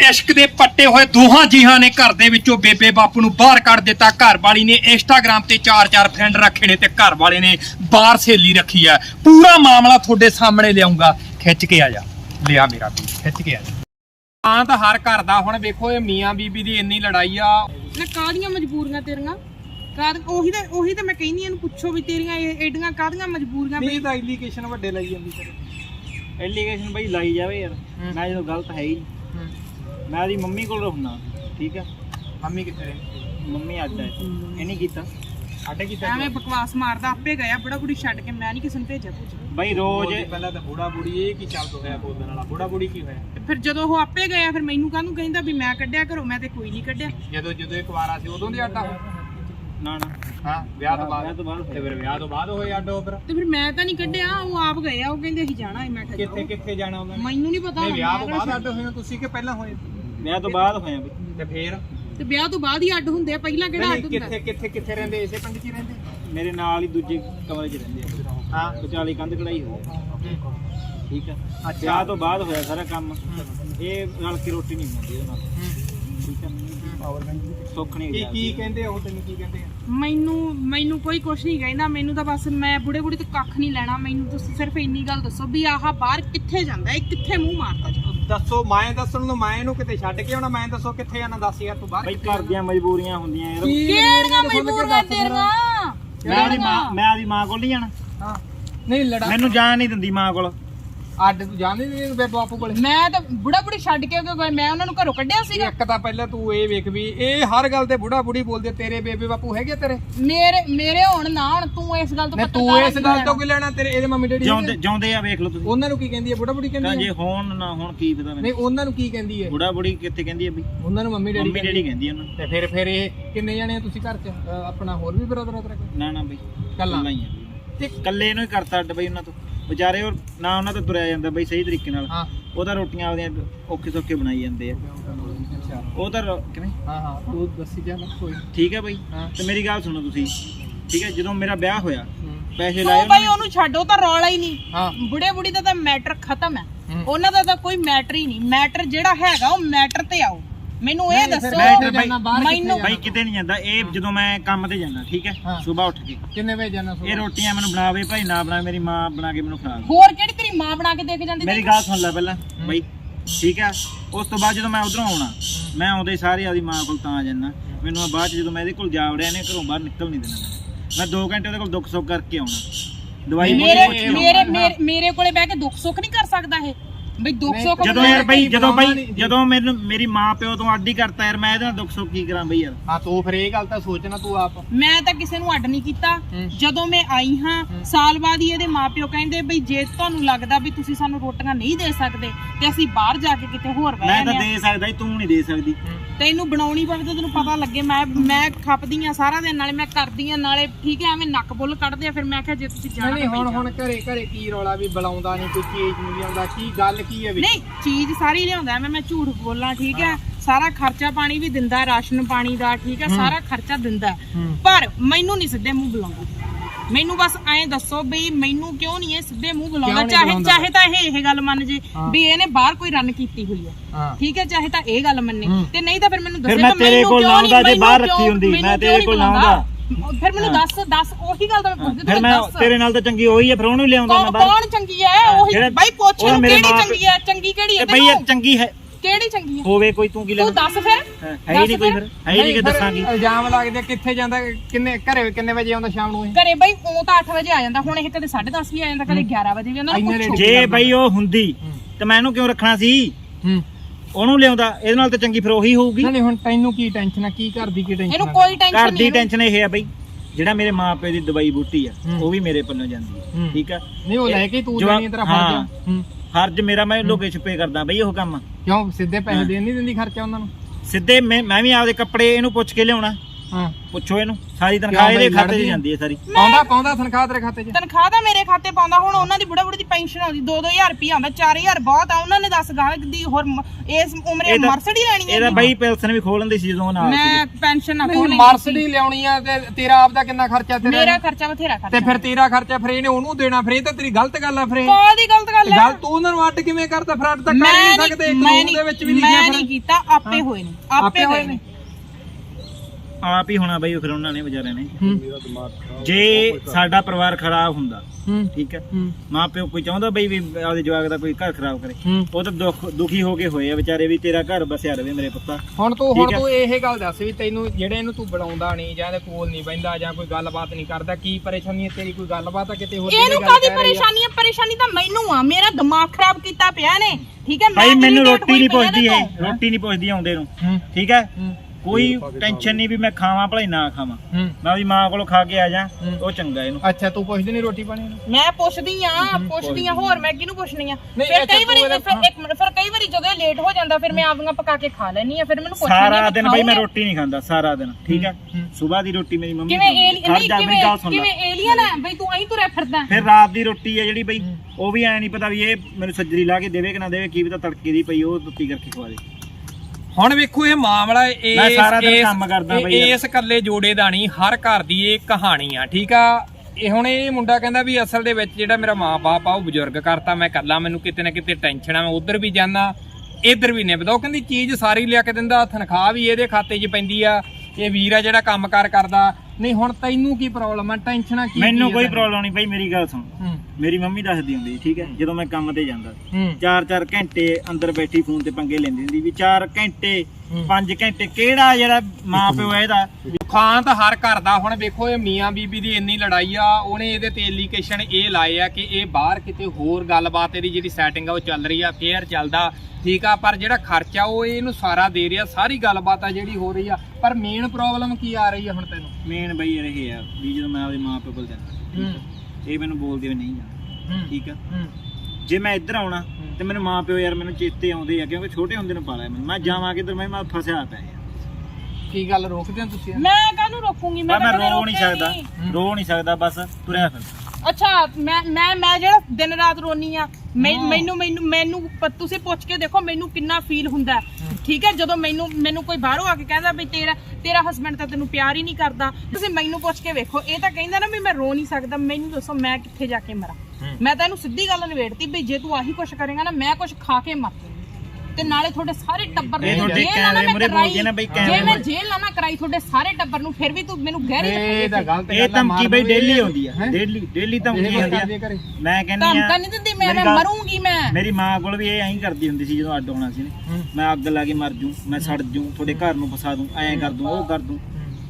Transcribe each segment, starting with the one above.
ਇਸ਼ਕ ਦੇ ਪੱਟੇ ਹੋਏ ਦੋਹਾਂ ਜੀਹਾਂ ਨੇ ਘਰ ਦੇ ਵਿੱਚੋਂ ਬੇਬੇ ਬਾਪੂ ਨੂੰ ਬਾਹਰ ਕੱਢ ਦਿੱਤਾ। ਘਰ ਵਾਲੀ ਨੇ ਇੰਸਟਾਗ੍ਰam ਤੇ ਚਾਰ ਚਾਰ ਫਰੈਂਡ ਰੱਖੇ ਨੇ ਤੇ ਘਰ ਵਾਲੇ ਨੇ ਬਾਹਰ ਸਹੇਲੀ ਰੱਖੀ ਹੈ ਪੂਰਾ ਮਾਮਲਾ ਤੁਹਾਡੇ ਸਾਹਮਣੇ ਲਿਆਉਂਗਾ। ਖਿੱਚ ਕੇ ਆ ਜਾ। ਲਿਆ ਮੇਰਾ ਵੀ। ਖਿੱਚ ਕੇ ਆ ਜਾ। ਹਾਂ ਤਾਂ ਹਰ ਘਰ ਦਾ। ਹੁਣ ਵੇਖੋ ਇਹ ਮੀਆਂ ਬੀਬੀ ਦੀ ਇੰਨੀ ਲੜਾਈ ਆ। ਨਾ ਕਾਹਦੀਆਂ ਮਜਬੂਰੀਆਂ ਤੇਰੀਆਂ? ਕਾਦ ਉਹੀ ਤਾਂ ਉਹੀ ਤਾਂ ਮੈਂ ਕਹਿੰਦੀ ਇਹਨੂੰ ਪੁੱਛੋ ਵੀ ਤੇਰੀਆਂ ਇਹ ਏਡੀਆਂ ਕਾਹਦੀਆਂ ਮਜਬੂਰੀਆਂ ਨਹੀਂ ਤਾਂ ਐਲੀਗੇਸ਼ਨ ਵੱਡੇ ਲਈ ਜਾਂਦੀ ਫਿਰ ਐਲੀਗੇਸ਼ਨ ਬਈ ਲਾਈ ਜਾਵੇ ਯਾਰ। ਮੈਂ ਜਦੋਂ ਗਲਤ ਹੈ ਹੀ। ਨਹੀਂ। ਮੈਂ ਉਹਦੀ ਮੰਮੀ ਕੋਲ ਰਹੂੰਗਾ ਠੀਕ ਹੈ? ਮੰਮੀ ਕਿੱਥੇ ਰਹਿੰਦੀ ਮੰਮੀ ਅੱਡ ਹੈ ਇਹ ਨਹੀਂ ਕੀਤਾ। ਸਾਡੇ ਕਿੱਥੇ ਐਵੇਂ ਬਕਵਾਸ ਮਾਰਦਾ ਆਪੇ ਗਿਆ ਬੜਾ ਕੁੜੀ ਛੱਡ ਕੇ ਮੈਂ ਨਹੀਂ ਕਿਸੇ ਨੂੰ ਭੇਜਿਆ ਭੁੱਜ ਬਈ ਰੋਜ਼ ਪਹਿਲਾਂ ਤਾਂ ਬੁੜਾ ਬੁੜੀ ਇਹ ਕੀ ਚੱਲ ਹੋਇਆ ਬੋਲਣ ਵਾਲਾ? ਬੁੜਾ ਬੁੜੀ ਕੀ ਹੋਇਆ? ਤੇ ਫਿਰ ਜਦੋਂ ਉਹ ਆਪੇ ਗਿਆ ਫਿਰ ਮੈਨੂੰ ਕਾਹਨੂੰ ਕਹਿੰਦਾ ਵੀ ਮੈਂ ਕੱਢਿਆ ਘਰੋਂ ਮੈਂ ਤੇ ਕੋਈ ਨਹੀਂ ਕੱਢਿਆ। ਜਦੋਂ ਜਦੋਂ ਇੱਕ ਵਾਰਾ ਸੀ ਉਦੋਂ ਦੀ ਅੱਡਾ ਨਾ ਨਾ। ਹਾਂ ਵਿਆਹ ਤੋਂ ਬਾਅਦ ਤੋਂ ਬਾਅਦ ਤੇ ਫਿਰ ਵਿਆਹ ਤੋਂ ਬਾਅਦ ਹੋਏ ਅੱਡ ਫਿਰ ਤੇ ਫਿਰ ਮੈਂ ਤਾਂ ਨਹੀਂ ਕੱਢਿਆ ਉਹ ਆਪ ਗਏ ਆ ਉਹ ਕਹਿੰਦੇ ਅਸੀਂ ਜਾਣਾ ਹੈ ਮੈਂ ਕਿੱਥੇ। ਕਿੱਥੇ ਜਾਣਾ ਉਹਨਾਂ ਨੇ? ਮੈਨੂੰ ਨਹੀਂ ਪਤਾ ਵਿਆਹ ਤੋਂ ਬਾਅਦ ਅੱਡ ਹੋਏ ਤੁਸੀਂ ਕਿ ਪਹਿਲਾਂ ਹੋਏ? ਵਿਆਹ ਤੋਂ ਬਾਅਦ ਹੋਇਆ ਬਈ। ਤੇ ਫੇਰ? ਤੇ ਵਿਆਹ ਤੋਂ ਬਾਅਦ ਹੀ ਅੱਡ ਹੁੰਦੇ ਆ ਪਹਿਲਾਂ ਕਿਹੜਾ ਅੱਡ ਹੁੰਦਾ? ਕਿੱਥੇ ਕਿੱਥੇ ਕਿੱਥੇ ਰਹਿੰਦੇ? ਇਸੇ ਪਿੰਡ 'ਚ ਹੀ ਰਹਿੰਦੇ? ਮੇਰੇ ਨਾਲ ਹੀ ਦੂਜੇ ਕਮਰੇ 'ਚ ਰਹਿੰਦੇ ਆ। ਹਾਂ। ਵਿਚਾਲੀ ਕੰਧ ਕਢਾਈ ਹੋਈ ਆ। ਠੀਕ ਅੱਛਾ। ਵਿਆਹ ਤੋਂ ਬਾਅਦ ਹੋਇਆ ਸਾਰਾ ਕੰਮ। ਇਹ ਰਲ ਕੇ ਰੋਟੀ ਨਹੀਂ ਬਣਦੀ ਉਹਦੇ ਨਾਲ ਠੀਕ ਸੁੱਖ ਨਹੀਂ ਕੀ ਕੀ ਕਹਿੰਦੇ ਆ? ਉਹ ਤੈਨੂੰ ਕੀ ਕਹਿੰਦੇ ਆ? ਮੈਨੂੰ ਮੈਨੂੰ ਕੋਈ ਕੁਛ ਨਹੀਂ ਕਹਿੰਦਾ। ਮੈਨੂੰ ਤਾਂ ਬਸ ਮੈਂ ਬੁੜੇ ਬੁੜੇ ਤੋਂ ਕੱਖ ਨਹੀਂ ਲੈਣਾ। ਮੈਨੂੰ ਤੁਸੀਂ ਸਿਰਫ ਇੰਨੀ ਗੱਲ ਦੱਸੋ ਵੀ ਆਹ ਬਾਹਰ ਕਿੱਥੇ ਜਾਂਦਾ ਇਹ ਕਿੱਥੇ ਮੂੰਹ ਮਾਰਦਾ ਜੀ ਦੱਸੋ ਮੈਂ ਦੱਸਣ ਨੂੰ ਮੈਂ ਇਹਨੂੰ ਕਿਤੇ ਛੱਡ ਕੇ ਆਉਣਾ? ਮੈਂ ਦੱਸੋ ਕਿੱਥੇ ਜਾਣਾ ਦੱਸ ਯਾਰ ਤੂੰ ਬਾਹਰ ਬਈ ਕਿੱਥੇ ਘਰ ਦੀਆਂ ਮਜਬੂਰੀਆਂ ਹੁੰਦੀਆਂ ਯਾਰ। ਕਿਹੜੀਆਂ ਮਜਬੂਰੀਆਂ? ਤੇਰੀਆਂ? ਮੈਂ ਆਪਣੀ ਮਾਂ ਮੈਂ ਮਾਂ ਕੋਲ ਨਹੀਂ ਜਾਣਾ। ਹਾਂ। ਨਹੀਂ ਲੜਾ। ਮੈਨੂੰ ਜਾਣ ਨਹੀਂ ਦਿੰਦੀ ਮਾਂ ਕੋਲ। ਅੱਡ ਤੂੰ ਜਾਣਦੀ ਨਹੀਂ ਬੇ ਬਾਪੂ ਕੋਲੇ। ਮੈਂ ਤਾਂ ਬੁੜਾ ਬੁੜੀ ਛੱਡ ਕੇ ਕਿਉਂ ਗਏ? ਮੈਂ ਉਹਨਾਂ ਨੂੰ ਘਰੋਂ ਕੱਢਿਆ ਸੀਗਾ। ਇੱਕ ਤਾਂ ਪਹਿਲਾਂ ਤੂੰ ਇਹ ਵੇਖ ਵੀ ਇਹ ਹਰ ਗੱਲ ਤੇ ਬੁੜਾ ਬੁੜੀ ਬੋਲਦੇ ਤੇਰੇ ਬੇਬੇ ਬਾਪੂ ਹੈਗੇ ਤੇਰੇ? ਮੇਰੇ ਮੇਰੇ ਹੋਣ ਨਾ ਹੋਣ ਤੂੰ ਇਸ ਗੱਲ ਤੋਂ ਨੇ ਤੂੰ ਪੱਤਰਕਾਰ ਇਸ ਗੱਲ ਤੋਂ ਕੀ ਲੈਣਾ? ਤੇਰੇ ਇਹਦੇ ਮੰਮੀ ਡੈਡੀ ਜਿਉਂਦੇ ਜਿਉਂਦੇ ਆ ਵੇਖ ਲਓ ਤੁਸੀਂ। ਉਹਨਾਂ ਨੂੰ ਕੀ ਕਹਿੰਦੀ ਹੈ ਬੁੜਾ ਬੁੜੀ ਤਾਂ ਕਹਿੰਦੀ ਜੇ ਹੈ ਹੋਣ ਨਾ ਹੋਣ ਕੀ ਪਤਾ ਨਹੀਂ ਮੈਨੂੰ ਉਹਨਾਂ ਨੂੰ ਕੀ ਕਹਿੰਦੀ ਹੈ ਬੁੜਾ ਬੁੜੀ ਕਿੱਥੇ ਕਹਿੰਦੀ ਆ ਬਈ ਉਹਨਾਂ ਨੂੰ ਮੰਮੀ ਡੈਡੀ ਮੰਮੀ ਡੈਡੀ ਕਹਿੰਦੀ ਆ। ਉਹਨਾਂ ਨੂੰ। ਤੇ ਫਿਰ ਫਿਰ ਇਹ ਕਿੰਨੇ ਜਣੇ ਆ ਤੁਸੀਂ ਘਰ 'ਚ? ਅ, ਆਪਣਾ ਹੋਰ ਵੀ ਬ੍ਰਦਰ ਅਦਰ ਨਾ ਨਾ ਬਈ। ਕੱਲਾ ਕੱਲਾ ਹੀ ਆ। ਬਈ। ਤੇ ਕੱਲੇ ਨੂੰ ਹੀ ਕਰਤਾ ਅੱਡ ਬਈ ਉਹਨਾਂ ਤੋਂ। ਵਿਚਾਰੇ ਉਹ ਨਾ ਉਹਨਾਂ ਤੋਂ ਤੁਰਿਆ ਜਾਂਦਾ ਬਈ ਸਹੀ ਤਰੀਕੇ ਨਾਲ। ਹਾਂ। ਉਹ ਤਾਂ ਰੋਟੀਆਂ ਆਪਦੀਆਂ ਔਖੇ ਸੌਖੇ ਬਣਾਈ ਜਾਂਦੇ ਆ। ਉਹ ਤਾਂ ਰੋ- ਕਿਵੇਂ? ਹਾਂ ਹਾਂ। ਤੂੰ ਦੱਸੀ ਜਾ ਨਾ ਕੋਈ। ਠੀਕ ਹੈ ਬਈ। ਹਾਂ। ਤੇ ਮੇਰੀ ਗੱਲ ਸੁਣੋ ਤੁਸੀਂ। ਠੀਕ ਹੈ ਜਦੋਂ ਮੇਰਾ ਵਿਆਹ ਹੋਇਆ ਹੂੰ। ਪੈਸੇ ਲਾਏ ਤੂੰ ਬਈ ਉਹਨੂੰ। ਛੱਡੋ ਤਾਂ ਰੌਲਾ ਹੀ ਨਹੀਂ। ਹਾਂ। ਬੁੜੇ ਬੁੜੀ ਦਾ ਤਾਂ ਮੈਟਰ ਖਤਮ ਹੈ। ਹੂੰ। ਉਹਨਾਂ ਦਾ ਤਾਂ ਕੋਈ ਮੈਟਰ ਹੀ ਨਹੀਂ। ਮੈਟਰ ਜਿਹੜਾ ਹੈਗਾ ਉਹ ਮੈਟਰ ਤੇ ਆਓ ਮੈਨੂੰ ਇਹ ਦੱਸੋ ਮੈਟਰ ਜਾਣਾ ਬਾਹਰ ਕਿੱਥੇ ਮੈਨੂੰ ਬਾਈ ਕਿਤੇ ਨਹੀਂ ਜਾਂਦਾ। ਇਹ ਜਦੋਂ ਮੈਂ ਕੰਮ ਤੇ ਜਾਂਦਾ ਠੀਕ ਹੈ? ਹਾਂ। ਸਵੇਰ ਉੱਠ ਕੇ। ਕਿੰਨੇ ਵਜੇ ਜਾਣਾ ਸੋ ਇਹ ਰੋਟੀਆਂ ਮੈਨੂੰ ਬਣਾਵੇ ਭਾਈ ਨਾ ਬਣਾਵੇ ਮੇਰੀ ਮਾਂ ਬਣਾ ਕੇ ਮੈਨੂੰ ਦੇ ਹੋਰ ਕਿਹੜੀ ਤੇਰੀ ਮਾਂ ਬਣਾ ਕੇ ਦੇ ਕੇ ਜਾਂਦੀ ਮੇਰੀ ਗੱਲ ਸੁਣ ਲੈ ਪਹਿਲਾਂ ਬਈ ਠੀਕ ਹੈ? ਉਸ ਤੋਂ ਬਾਅਦ ਜਦੋਂ ਮੈਂ ਉਧਰੋਂ ਆਉਣਾ ਮੈਂ ਆਉਂਦੇ ਹੀ ਸਾਰੇ ਆਦੀ ਮਾਂ ਕੋਲ ਤਾਂ ਆ ਜਾਣਾ ਮੈਨੂੰ ਆ ਬਾਅਦ ਚ ਜਦੋਂ ਮੈਂ ਇਹਦੇ ਕੋਲ ਜਾ ਵੜਿਆ ਨੇ ਘਰੋਂ ਬਾਹਰ ਨਿਕਲ ਨਹੀਂ ਦੇਣਾ ਮੈਨੂੰ। ਮੈਂ 2 ਘੰਟੇ ਉਹਦੇ ਕੋਲ ਦੁੱਖ ਸੁੱਖ ਕਰਕੇ ਆਉਣਾ। ਦਵਾਈ ਮੇਰੇ। ਮੇਰੇ- ਮੇਰੇ ਕੋਲੇ ਬਹਿ ਕੇ ਦੁੱਖ ਸੁੱਖ ਨਹੀਂ ਕਰ ਸਕਦਾ ਇਹ। ਬਈ ਦੁੱਖ ਨਹੀਂ, ਸੁੱਖ ਜਦੋਂ ਯਾਰ ਬਈ ਜਦੋਂ ਬਈ। ਜਦੋਂ ਮੈਨੂੰ ਮੇਰੀ ਮਾਂ ਪਿਓ ਤੋਂ ਅੱਡ ਹੀ ਕਰਤਾ ਯਾਰ ਮੈਂ ਇਹਦੇ ਨਾਲ ਦੁੱਖ ਸੁੱਖ ਕੀ ਕਰਾਂ ਬਈ ਯਾਰ? ਹਾਂ ਤੂੰ ਫਿਰ ਇਹ ਗੱਲ ਤਾਂ ਸੋਚਣਾ ਤੂੰ ਆਪ। ਮੈਂ ਤਾਂ ਕਿਸੇ ਨੂੰ ਅੱਡ ਨਹੀਂ ਕੀਤਾ। ਜਦੋਂ ਮੈਂ ਆਈ ਹਾਂ ਸਾਲ ਬਾਅਦ ਹੀ ਇਹਦੇ ਮਾਪਿਓ ਕਹਿੰਦੇ ਬਈ ਜੇ ਤੁਹਾਨੂੰ ਲੱਗਦਾ ਵੀ ਤੁਸੀਂ ਸਾਨੂੰ ਰੋਟੀਆਂ ਨਹੀਂ ਦੇ ਸਕਦੇ ਤੇ ਅਸੀਂ ਬਾਹਰ ਜਾ ਕੇ ਕਿਤੇ ਹੋਰ ਬਹਿ ਮੈਂ ਤਾਂ ਦੇ ਸਕਦਾ ਤੂੰ ਨਹੀਂ ਦੇ ਸਕਦੀ। ਤੈਨੂੰ ਬਣਾਉਣੀ ਪਵੇ ਤਾਂ ਤੈਨੂੰ ਪਤਾ ਲੱਗੇ ਮੈਂ ਮੈਂ ਖਪਦੀ ਆ ਸਾਰਾ ਦਿਨ ਨਾਲੇ ਮੈਂ ਕਰਦੀ ਆ ਨਾਲੇ ਠੀਕ ਹੈ ਐਵੇਂ ਨੱਕ ਬੁੱਲ ਕੱਢਦੇ ਆ ਫਿਰ ਮੈਂ ਕਿਹਾ ਜੇ ਤੁਸੀਂ ਜਾਣਾ ਨਹੀਂ ਹੁਣ ਹੁਣ ਘਰੇ ਘਰੇ ਕੀ ਰੌਲਾ ਵੀ ਬੁਲਾਉਂਦਾ ਨਹੀਂ ਕੋਈ ਚੀਜ਼ ਨਹੀਂ ਲਿਆਉਂਦਾ ਕੀ ਗੱਲ ਕੀ ਹੈ ਵੀ? ਨਹੀਂ ਚੀਜ਼ ਸਾਰੀ ਲਿਆਉਂਦਾ ਐਵੇਂ ਮੈਂ ਝੂਠ ਬੋਲਾਂ ਠੀਕ ਹੈ। ਸਾਰਾ ਖਰਚਾ ਪਾਣੀ ਵੀ ਦਿੰਦਾ ਰਾਸ਼ਨ ਪਾਣੀ ਦਾ ਠੀਕ ਹੈ। ਸਾਰਾ ਖਰਚਾ ਦਿੰਦਾ। ਪਰ ਮੈਨੂੰ ਨਹੀਂ ਸਿੱਧੇ ਮੂੰਹ ਬੁਲਾਉਂਦਾ। ਮੈਨੂੰ ਬਸ ਐਂ ਦੱਸੋ ਬਈ ਮੈਨੂੰ ਕਿਉਂ ਨਹੀਂ ਇਹ ਸਿੱਧੇ ਮੂੰਹ ਬੁਲਾਉਂਦਾ? ਚਾਹੇ? ਚਾਹੇ ਤਾਂ ਇਹ ਇਹ ਗੱਲ ਮੰਨ ਜੇ। ਵੀ ਇਹਨੇ ਬਾਹਰ ਕੋਈ ਰਨ ਕੀਤੀ ਹੋਈ ਹੈ। ਠੀਕ ਹੈ ਚਾਹੇ ਤਾਂ ਇਹ ਗੱਲ ਮੰਨੇ। ਤੇ ਨਹੀਂ ਤਾਂ ਫਿਰ ਮੈਨੂੰ ਦੱਸੇ ਮੈਂ ਤੇਰੇ ਕੋਲ ਨਹੀਂ- ਜੇ ਬਾਹਰ ਰੱਖੀ ਹੁੰਦੀ, ਮੈਂ ਤੇਰੇ ਕੋਲ ਬੁਲਾਉਂਦਾ? ਫਿਰ ਮੈਨੂੰ ਦੱਸ ਦੱਸ ਉਹੀ ਗੱਲ ਤਾਂ ਮੈਂ ਪੁੱਛਦੀ ਫਿਰ ਤੈਨੂੰ ਮੈਂ ਦੱਸ। ਤੇਰੇ ਨਾਲ ਤਾਂ ਚੰਗੀ ਹੋਈ ਹੈ ਫਿਰ ਉਹਨੂੰ ਲਿਆਉਂਦਾ ਮੈਂ ਕੌਣ ਬਾਹਰ। ਕੌਣ ਚੰਗੀ ਹੈ? ਉਹੀ ਬਾਈ ਪੁੱਛ ਉਹ ਨੂੰ ਕਿਹੜੀ ਚੰਗੀ ਹੈ? ਚੰਗੀ ਕਿਹੜੀ ਹੈ? ਤੇ ਬਈ ਇਹ? ਚੰਗੀ ਹੈ। ਕਿਹੜੀ ਚੰਗੀ ਹੈ? ਹੋਵੇ ਕੋਈ ਤੂੰ ਕੀ ਤੂੰ ਲੈਣਾ ਦੱਸ ਫਿਰ। ਹੈ ਹੀ ਨਹੀਂ ਕੋਈ ਫਿਰ। ਹੈ ਹੀ ਨਹੀਂ ਕਿ ਦੱਸਾਂਗੀ। ਇਲਜ਼ਾਮ ਲੱਗਦੇ ਕਿੱਥੇ ਜਾਂਦਾ ਕਿੰਨੇ ਘਰੇ ਕਿੰਨੇ ਵਜੇ ਆਉਂਦਾ ਸ਼ਾਮ ਨੂੰ ਇਹ? ਘਰੇ ਬਈ ਉਹ ਤਾਂ 8 ਵਜੇ ਆ ਜਾਂਦਾ। ਹੁਣ ਇਹ ਕਦੇ 10:30 ਵੀ ਆ ਜਾਂਦਾ ਕਦੇ 11 ਵਜੇ ਵੀ ਆਉਂਦਾ। ਜੇ ਬਈ ਉਹ ਹੁੰਦੀ ਤੇ ਮੈਂ ਇਹਨੂੰ ਕਿਉਂ ਰੱਖਣਾ ਸੀ? ਹੂੰ। ਉਹਨੂੰ ਲਿਆਉਂਦਾ ਇਹਦੇ ਨਾਲ ਤਾਂ ਚੰਗੀ ਫਿਰ ਉਹੀ ਹੋਊਗੀ। ਨਹੀਂ ਹੁਣ ਤੈਨੂੰ ਕੀ ਟੈਨਸ਼ਨ ਆ ਕੀ ਕਰਦੀ ਕੀ ਟੈਨਸ਼ਨ ਇਹਨੂੰ ਕੋਈ ਘਰ ਟੈਨਸ਼ਨ ਦੀ ਨਹੀਂ। ਟੈਨਸ਼ਨ ਇਹ ਆ ਬਈ ਜਿਹੜਾ ਮੇਰੇ ਮਾਪੇ ਦੀ ਦਵਾਈ ਬੂਟੀ ਆ ਹੂੰ। ਉਹ ਵੀ ਮੇਰੇ ਪੱਲੋਂ ਜਾਂਦੀ ਹੂੰ। ਠੀਕ ਆ? ਨਹੀਂ ਉਹ ਲੈ ਕੇ ਤੂੰ ਜਵਾਬ- ਜਾਨੀ ਤੇਰਾ ਫਰਜ਼ ਆ। ਹਾਂ। ਮੇਰਾ ਮੈਂ ਲੋਕੇ ਛੁਪੇ ਕਰਦਾ ਬਈ ਉਹ ਕੰਮ। ਕਿਉਂ? ਸਿੱਧੇ ਪੈਸੇ। ਦੇਣ ਨਹੀਂ ਦਿੰਦੀ ਖਰਚਾ ਉਹਨਾਂ ਨੂੰ? ਸਿੱਧੇ ਮੈਂ ਮੈਂ ਵੀ ਆਪਦੇ ਕੱਪੜੇ ਇਹਨੂੰ ਪੁੱਛ ਕੇ ਲਿਆਉਣਾ। ਹਾਂ। ਪੁੱਛੋ ਇਹਨੂੰ ਸਾਰੀ ਤਨਖਾਹ ਇਹਦੇ ਖਾਤੇ 'ਚ? ਜਾਂਦੀ ਹੈ ਸਾਰੀ। ਪਾਉਂਦਾ ਪਾਉਂਦਾ ਤਨਖਾਹ ਤੇਰੇ ਖਾਤੇ 'ਚ? ਤਨਖਾਹ ਤਾਂ ਮੇਰੇ ਖਾਤੇ ਪਾਉਂਦਾ ਹੁਣ ਉਹਨਾਂ ਦੀ ਬੁੜਾ ਬੁੜੀ ਦੀ ਪੈਨਸ਼ਨ ਆਉਂਦੀ 2-2000 ਰੁਪਏ ਆਉਂਦਾ 4000 ਬਹੁਤ ਆ ਉਹਨਾਂ ਨੇ ਦੱਸ ਗਾਂ ਦੀ ਹੋਰ ਮ- ਇਸ ਉਮਰੇ ਮਰਸਡੀ ਲੈਣੀ ਹੈ ਇਹਦਾ ਬਈ ਪੈਲਸਨ ਵੀ ਖੋਲਣ ਦੀ ਸੀ ਜਦੋਂ ਨਾਲ ਮੈਂ ਪੈਨਸ਼ਨ ਨਾ ਨਹੀਂ ਖੋਲਣੀ ਮਰਸਡੀ ਲਿਆਉਣੀ ਆ ਤੇ ਤੇਰਾ ਆਪਦਾ ਕਿੰਨਾ ਖਰਚਾ ਤੇਰਾ? ਮੇਰਾ ਖਰਚਾ ਬਥੇਰਾ ਤੇ ਖਰਚਾ। ਫਿਰ ਤੇਰਾ ਖਰਚਾ ਫਿਰ ਇਹਨੇ ਉਹਨੂੰ ਦੇਣਾ ਫਿਰ ਇਹ ਤਾਂ ਤੇਰੀ ਗਲਤ ਗੱਲ ਆ ਫਿਰ ਇਹ। ਦੀ ਗਲਤ ਗੱਲ ਹੈ ਗੱਲ ਤੂੰ ਉਹਨਾਂ ਨੂੰ ਅੱਡ ਕਿਵੇਂ ਕਰਦਾ ਫਿਰ ਅੱਡ ਤਾਂ ਕਰ ਹੀ ਨਹੀਂ ਸਕਦੇ ਕਾਨੂੰਨ ਦੇ ਵਿੱਚ ਵੀ ਨਹੀਂ ਲਿਖਿਆ ਮੈਂ ਫਿਰ। ਨਹੀਂ ਕੀਤਾ ਆਪੇ ਹੋਏ ਨੇ ਆਪੇ ਹੋਏ ਨੇ। ਆਪ ਹੀ ਹੋਣਾ ਬਈ ਫਿਰ ਉਹਨਾਂ ਨੇ ਵਿਚਾਰਿਆਂ ਨੇ। ਹੂੰ। ਜੇ ਸਾਡਾ ਪਰਿਵਾਰ ਖਰਾਬ ਹੁੰਦਾ ਹੂੰ। ਠੀਕ ਹੈ? ਹੂੰ। ਮਾਂ ਪਿਓ ਕੋਈ ਚਾਹੁੰਦਾ ਬਈ ਵੀ ਆਪਦੇ ਜਵਾਕ ਦਾ ਕੋਈ ਘਰ ਖਰਾਬ ਕਰੇ? ਹੂੰ। ਉਹ ਤਾਂ ਦੁੱਖ ਦੁਖੀ ਹੋ ਕੇ ਹੋਏ ਆ ਵਿਚਾਰੇ ਵੀ ਤੇਰਾ ਘਰ ਬਸਿਆ ਰਵੇ ਮੇਰੇ ਪੁੱਤਾ। ਹੁਣ ਤੂੰ ਹੁਣ ਹੈ। ਤੂੰ ਇਹ ਗੱਲ ਦੱਸ ਵੀ ਤੈਨੂੰ ਜਿਹੜੇ ਇਹਨੂੰ ਤੂੰ ਬੁਲਾਉਂਦਾ ਨਹੀਂ ਜਾਂ ਇਹਦੇ ਕੋਲ ਨਹੀਂ ਬੈਂਦਾ ਜਾਂ ਕੋਈ ਗੱਲਬਾਤ ਨਹੀਂ ਕਰਦਾ ਕੀ ਪਰੇਸ਼ਾਨੀ ਹੈ ਤੇਰੀ? ਕੋਈ ਗੱਲਬਾਤ ਆ ਕਿਤੇ ਹੋਰ ਇਹਨੂੰ ਕਾਦੀ? ਪਰੇਸ਼ਾਨੀ ਹੈ ਪਰੇਸ਼ਾਨੀ ਤਾਂ ਮੈਨੂੰ ਆ। ਮੇਰਾ ਦਿਮਾਗ ਖਰਾਬ ਕੀਤਾ ਪਿਆ ਨੇ। ਠੀਕ ਹੈ? ਭਾਈ ਮੈਨੂੰ ਰੋਟੀ ਨਹੀਂ ਪੁੱਛਦੀ ਤੋਂ। ਰੋਟੀ ਨਹੀਂ ਪੁੱਛਦੀ ਆਉਂਦੇ ਨੂੰ। ਹੂੰ। ਠੀਕ ਹੈ? ਹੂੰ। ਕੋਈ ਟੈਨਸ਼ਨ ਨਹੀਂ ਵੀ ਮੈਂ ਖਾਵਾਂ ਭਲਾ ਨਾ ਖਾਵਾਂ। ਹੂੰ। ਮੈਂ ਵੀ ਮਾਂ ਕੋਲੋਂ ਖਾ ਕੇ ਆ ਜਾ। ਉਹ ਚੰਗਾ ਇਹਨੂੰ। ਅੱਛਾ ਤੂੰ ਪੁੱਛਦੀ ਨਹੀਂ ਰੋਟੀ ਪਾਣੀ ਨੂੰ ਮੈਂ ਪੁੱਛਦੀ ਆ ਪੁੱਛਦੀ ਆ ਹੋਰ ਮੈਂ ਕਿਹਨੂੰ ਪੁੱਛਣੀ ਆ? ਫਿਰ ਕਈ ਵਾਰੀ ਇੱਕ ਮਿੰਟ ਫਿਰ ਕਈ ਵਾਰੀ ਜਦੋਂ ਲੇਟ ਹੋ ਜਾਂਦਾ ਫਿਰ ਮੈਂ ਆਪਣੀਆਂ ਪਕਾ ਕੇ ਖਾ ਲੈਣੀ ਆ ਫਿਰ ਮੈਨੂੰ ਪੁੱਛਣੀ ਸਾਰਾ ਦਿਨ ਬਈ ਮੈਂ। ਰੋਟੀ ਨਹੀਂ ਖਾਂਦਾ ਸਾਰਾ ਦਿਨ ਠੀਕ ਹੈ ਹੂੰ। ਸਵੇਰ ਦੀ ਰੋਟੀ ਮੇਰੀ ਮੰਮੀ ਕਿਵੇਂ ਕਿਵੇਂ ਏਲੀਅਨ ਹੈ ਬਈ ਤੂੰ ਅਹੀਂ ਤੁਰਿਆ ਫਿਰਦਾ। ਫਿਰ ਰਾਤ ਦੀ ਰੋਟੀ ਹੈ ਜਿਹੜੀ ਬਈ ਉਹ ਵੀ ਐ ਨਹੀਂ ਪਤਾ ਵੀ ਇਹ ਮੈਨੂੰ ਸੱਜਰੀ ਲਾ ਕੇ ਦੇਵੇ ਕਿ ਨਾ ਦੇਵੇ ਕੀ ਪਤਾ ਤੜਕੇ ਦੀ ਪਈ ਉਹ ਦੁੱਤੀ ਕਰਕੇ ਖਵਾ ਦੇ। ਹੁਣ ਵੇਖੋ ਇਹ ਮਾਮਲਾ ਇਸ ਮੈਂ ਸਾਰਾ ਦਿਨ ਕੰਮ ਕਰਦਾ ਬਈ ਇਹ- ਇਸ ਇਕੱਲੇ ਜੋੜੇ ਦਾ ਨਹੀਂ ਹਰ ਘਰ ਦੀ ਇਹ ਕਹਾਣੀ ਆ ਠੀਕ ਆ? ਇਹ ਹੁਣ ਇਹ ਮੁੰਡਾ ਕਹਿੰਦਾ ਵੀ ਅਸਲ ਦੇ ਵਿੱਚ ਜਿਹੜਾ ਮੇਰਾ ਮਾਂ-ਬਾਪ ਆ ਉਹ ਬਜ਼ੁਰਗ ਕਰਤਾ ਮੈਂ ਇਕੱਲਾ ਮੈਨੂੰ ਕਿਤੇ ਨਾ ਕਿਤੇ ਟੈਨਸ਼ਨ ਆ ਮੈਂ ਉਧਰ ਵੀ ਜਾਣਾ ਇੱਧਰ ਵੀ ਨਿਭਦਾ। ਉਹ ਕਹਿੰਦੀ ਚੀਜ਼ ਸਾਰੀ ਲਿਆ ਕੇ ਦਿੰਦਾ ਤਨਖਾਹ ਵੀ ਇਹਦੇ ਖਾਤੇ 'ਚ ਪੈਂਦੀ ਆ ਇਹ ਵੀਰ ਆ ਜਿਹੜਾ ਕੰਮਕਾਰ ਕਰਦਾ। ਨਹੀਂ ਹੁਣ ਤੈਨੂੰ ਕੀ ਪ੍ਰੋਬਲਮ ਆ? ਟੈਨਸ਼ਨਾਂ ਕੀ ਮੈਨੂੰ ਕੋਈ? ਪ੍ਰੋਬਲਮ ਨਹੀਂ ਬਈ ਮੇਰੀ ਗੱਲ ਸੁਣ। ਮੇਰੀ ਮੰਮੀ ਦੱਸਦੀ ਹੁੰਦੀ ਸੀ, ਠੀਕ ਹੈ ਜਦੋਂ ਮੈਂ ਕੰਮ ਤੇ ਜਾਂਦਾ ਹੂੰ। 4-4 ਘੰਟੇ ਅੰਦਰ ਬੈਠੀ ਫੋਨ ਤੇ ਪੰਗੇ ਲੈਂਦੀ ਹੁੰਦੀ ਵੀ 4 ਘੰਟੇ ਹੂੰ। 5 ਘੰਟੇ ਕਿਹੜਾ ਜਿਹੜਾ ਮਾਂ ਪਿਓ ਆ ਇਹਦਾ? ਖਾਨ ਤਾਂ ਹਰ ਘਰ ਦਾ ਹੁਣ ਵੇਖੋ ਇਹ ਮੀਆਂ ਬੀਬੀ ਦੀ ਇੰਨੀ ਲੜਾਈ ਆ ਉਹਨੇ ਇਹਦੇ ਤੇ ਐਲੀਗੇਸ਼ਨ ਇਹ ਲਾਏ ਆ ਕਿ ਇਹ ਬਾਹਰ ਕਿਤੇ ਹੋਰ ਗੱਲਬਾਤ ਇਹਦੀ ਜਿਹੜੀ ਸੈਟਿੰਗ ਆ ਉਹ ਚੱਲ ਰਹੀ ਆ ਫੇਅਰ ਚੱਲਦਾ ਠੀਕ ਆ ਪਰ ਜਿਹੜਾ ਖਰਚਾ ਉਹ ਇਹਨੂੰ ਸਾਰਾ ਦੇ ਰਿਹਾ ਸਾਰੀ ਗੱਲਬਾਤ ਆ ਜਿਹੜੀ ਹੋ ਰਹੀ ਆ ਪਰ ਮੇਨ ਪ੍ਰੋਬਲਮ ਕੀ ਆ ਰਹੀ ਆ ਹੁਣ ਤੈਨੂੰ? ਮੇਨ ਬਈ ਇਹ ਆ ਵੀ ਜਦੋਂ ਮੈਂ ਆਪਦੇ ਮਾਂ ਪਿਓ ਕੋਲ ਜਾਂਦਾ ਹੂੰ। ਇਹ ਮੈਨੂੰ ਬੋਲਦੇ ਵੀ ਨਹੀਂ ਜਾਣਾ ਠੀਕ ਆ? ਹੂੰ। ਜੇ ਮੈਂ ਇੱਧਰ ਆਉਣਾ ਤੇ ਮੈਨੂੰ ਮਾਂ ਪਿਓ ਯਾਰ ਮੈਨੂੰ ਚੇਤੇ ਆਉਂਦੇ ਆ ਕਿਉਂਕਿ ਛੋਟੇ ਹੁੰਦੇ ਨੂੰ ਪਾਲਿਆ ਮੈਨੂੰ। ਮੈਂ ਜਾਵਾਂ ਕਿੱਧਰ ਮੈਂ ਮੈਂ ਫਸਿਆ ਪਿਆ ਯਾਰ। ਕੀ ਗੱਲ ਰੋਕਦੇ ਹੋ ਤੁਸੀਂ? ਮੈਂ ਕਾਹਨੂੰ ਰੋਕੂੰਗੀ? ਮੈਂ ਰੋ ਨਹੀਂ ਸਕਦਾ। ਰੋ ਨਹੀਂ ਸਕਦਾ ਬਸ ਤੁਰਿਆ ਫਿਰ ਅੱਛਾ ਮੈਂ ਮੈਂ ਮੈਂ ਜਿਹੜਾ ਦਿਨ ਰਾਤ ਰੋਨੀ ਆ ਮੈਂ- ਮੈਨੂੰ ਮੈਨੂੰ ਮੈਨੂੰ ਪ- ਤੁਸੀਂ ਪੁੱਛ ਕੇ ਦੇਖੋ ਮੈਨੂੰ ਕਿੰਨਾ ਫੀਲ ਹੁੰਦਾ ਹੈ। ਠੀਕ ਹੈ ਜਦੋਂ ਮੈਨੂੰ ਮੈਨੂੰ ਕੋਈ ਬਾਹਰੋਂ ਆ ਕੇ ਕਹਿੰਦਾ ਵੀ ਤੇਰਾ ਤੇਰਾ ਹਸਬੰਡ ਤਾਂ ਤੈਨੂੰ ਪਿਆਰ ਹੀ ਨਹੀਂ ਕਰਦਾ ਤੁਸੀਂ ਮੈਨੂੰ ਪੁੱਛ ਕੇ ਵੇਖੋ ਇਹ ਤਾਂ ਕਹਿੰਦਾ ਨਾ ਵੀ ਮੈਂ ਰੋ ਨਹੀਂ ਸਕਦਾ ਮੈਨੂੰ ਦੱਸੋ ਮੈਂ ਕਿੱਥੇ ਜਾ ਕੇ ਮਰਾਂ ਮੈਂ ਤਾਂ ਇਹਨੂੰ ਸਿੱਧੀ ਗੱਲ ਨਿਬੇੜਤੀ ਵੀ ਜੇ ਤੂੰ ਆਹੀ ਕੁਛ ਕਰੇਗਾ ਨਾ ਮੈਂ ਕੁਛ ਖਾ ਕੇ ਮਰ ਜਾਊਂਗੀ। ਤੇ ਨਾਲੇ ਤੁਹਾਡੇ ਸਾਰੇ ਟੱਬਰ ਇਹ ਤੁਹਾਡੇ ਜੇਲ੍ਹ ਨਾ ਨਾ ਕੈਮਰੇ ਮੈਂ ਕਰਾਈ, ਨਾ ਜੇ ਮੈਂ ਜੇਲ੍ਹ ਨਾ ਨਾ ਕਰਾਈ ਤੁਹਾਡੇ ਸਾਰੇ ਟੱਬਰ ਨੂੰ ਫਿਰ ਵੀ ਤੂੰ ਮੈਨੂੰ ਗਹਿਰੀ ਇਹ ਤਾਂ ਗਲਤ ਇਹ ਧਮਕੀ ਬਈ ਡੇਲੀ ਆਉਂਦੀ ਆ ਡੇਲੀ ਡੇਲੀ ਧਮਕੀ ਆਉਂਦੀ ਆ। ਮੈਂ ਕਹਿੰਦੀ ਧਮਕਾ ਆ ਨਹੀਂ ਦਿੰਦੀ ਮੈਂ ਮੇਰੀ ਮੈਂ ਗੱਲ- ਮਰੂੰਗੀ ਮੈਂ। ਮੇਰੀ ਮਾਂ ਕੋਲ ਵੀ ਇਹ ਐਂ ਕਰਦੀ ਹੁੰਦੀ ਸੀ ਜਦੋਂ ਅੱਡ ਹੋਣਾ ਸੀ ਨੇ। ਮੈਂ ਅੱਗ ਲਾ ਕੇ ਮਰ ਜੂ ਮੈਂ ਸੜ ਜੂ ਤੁਹਾਡੇ ਘਰ ਨੂੰ ਫਸਾ ਦੂੰ ਐਂ ਕਰ ਦੂੰ ਉਹ ਕਰ ਦੂੰ।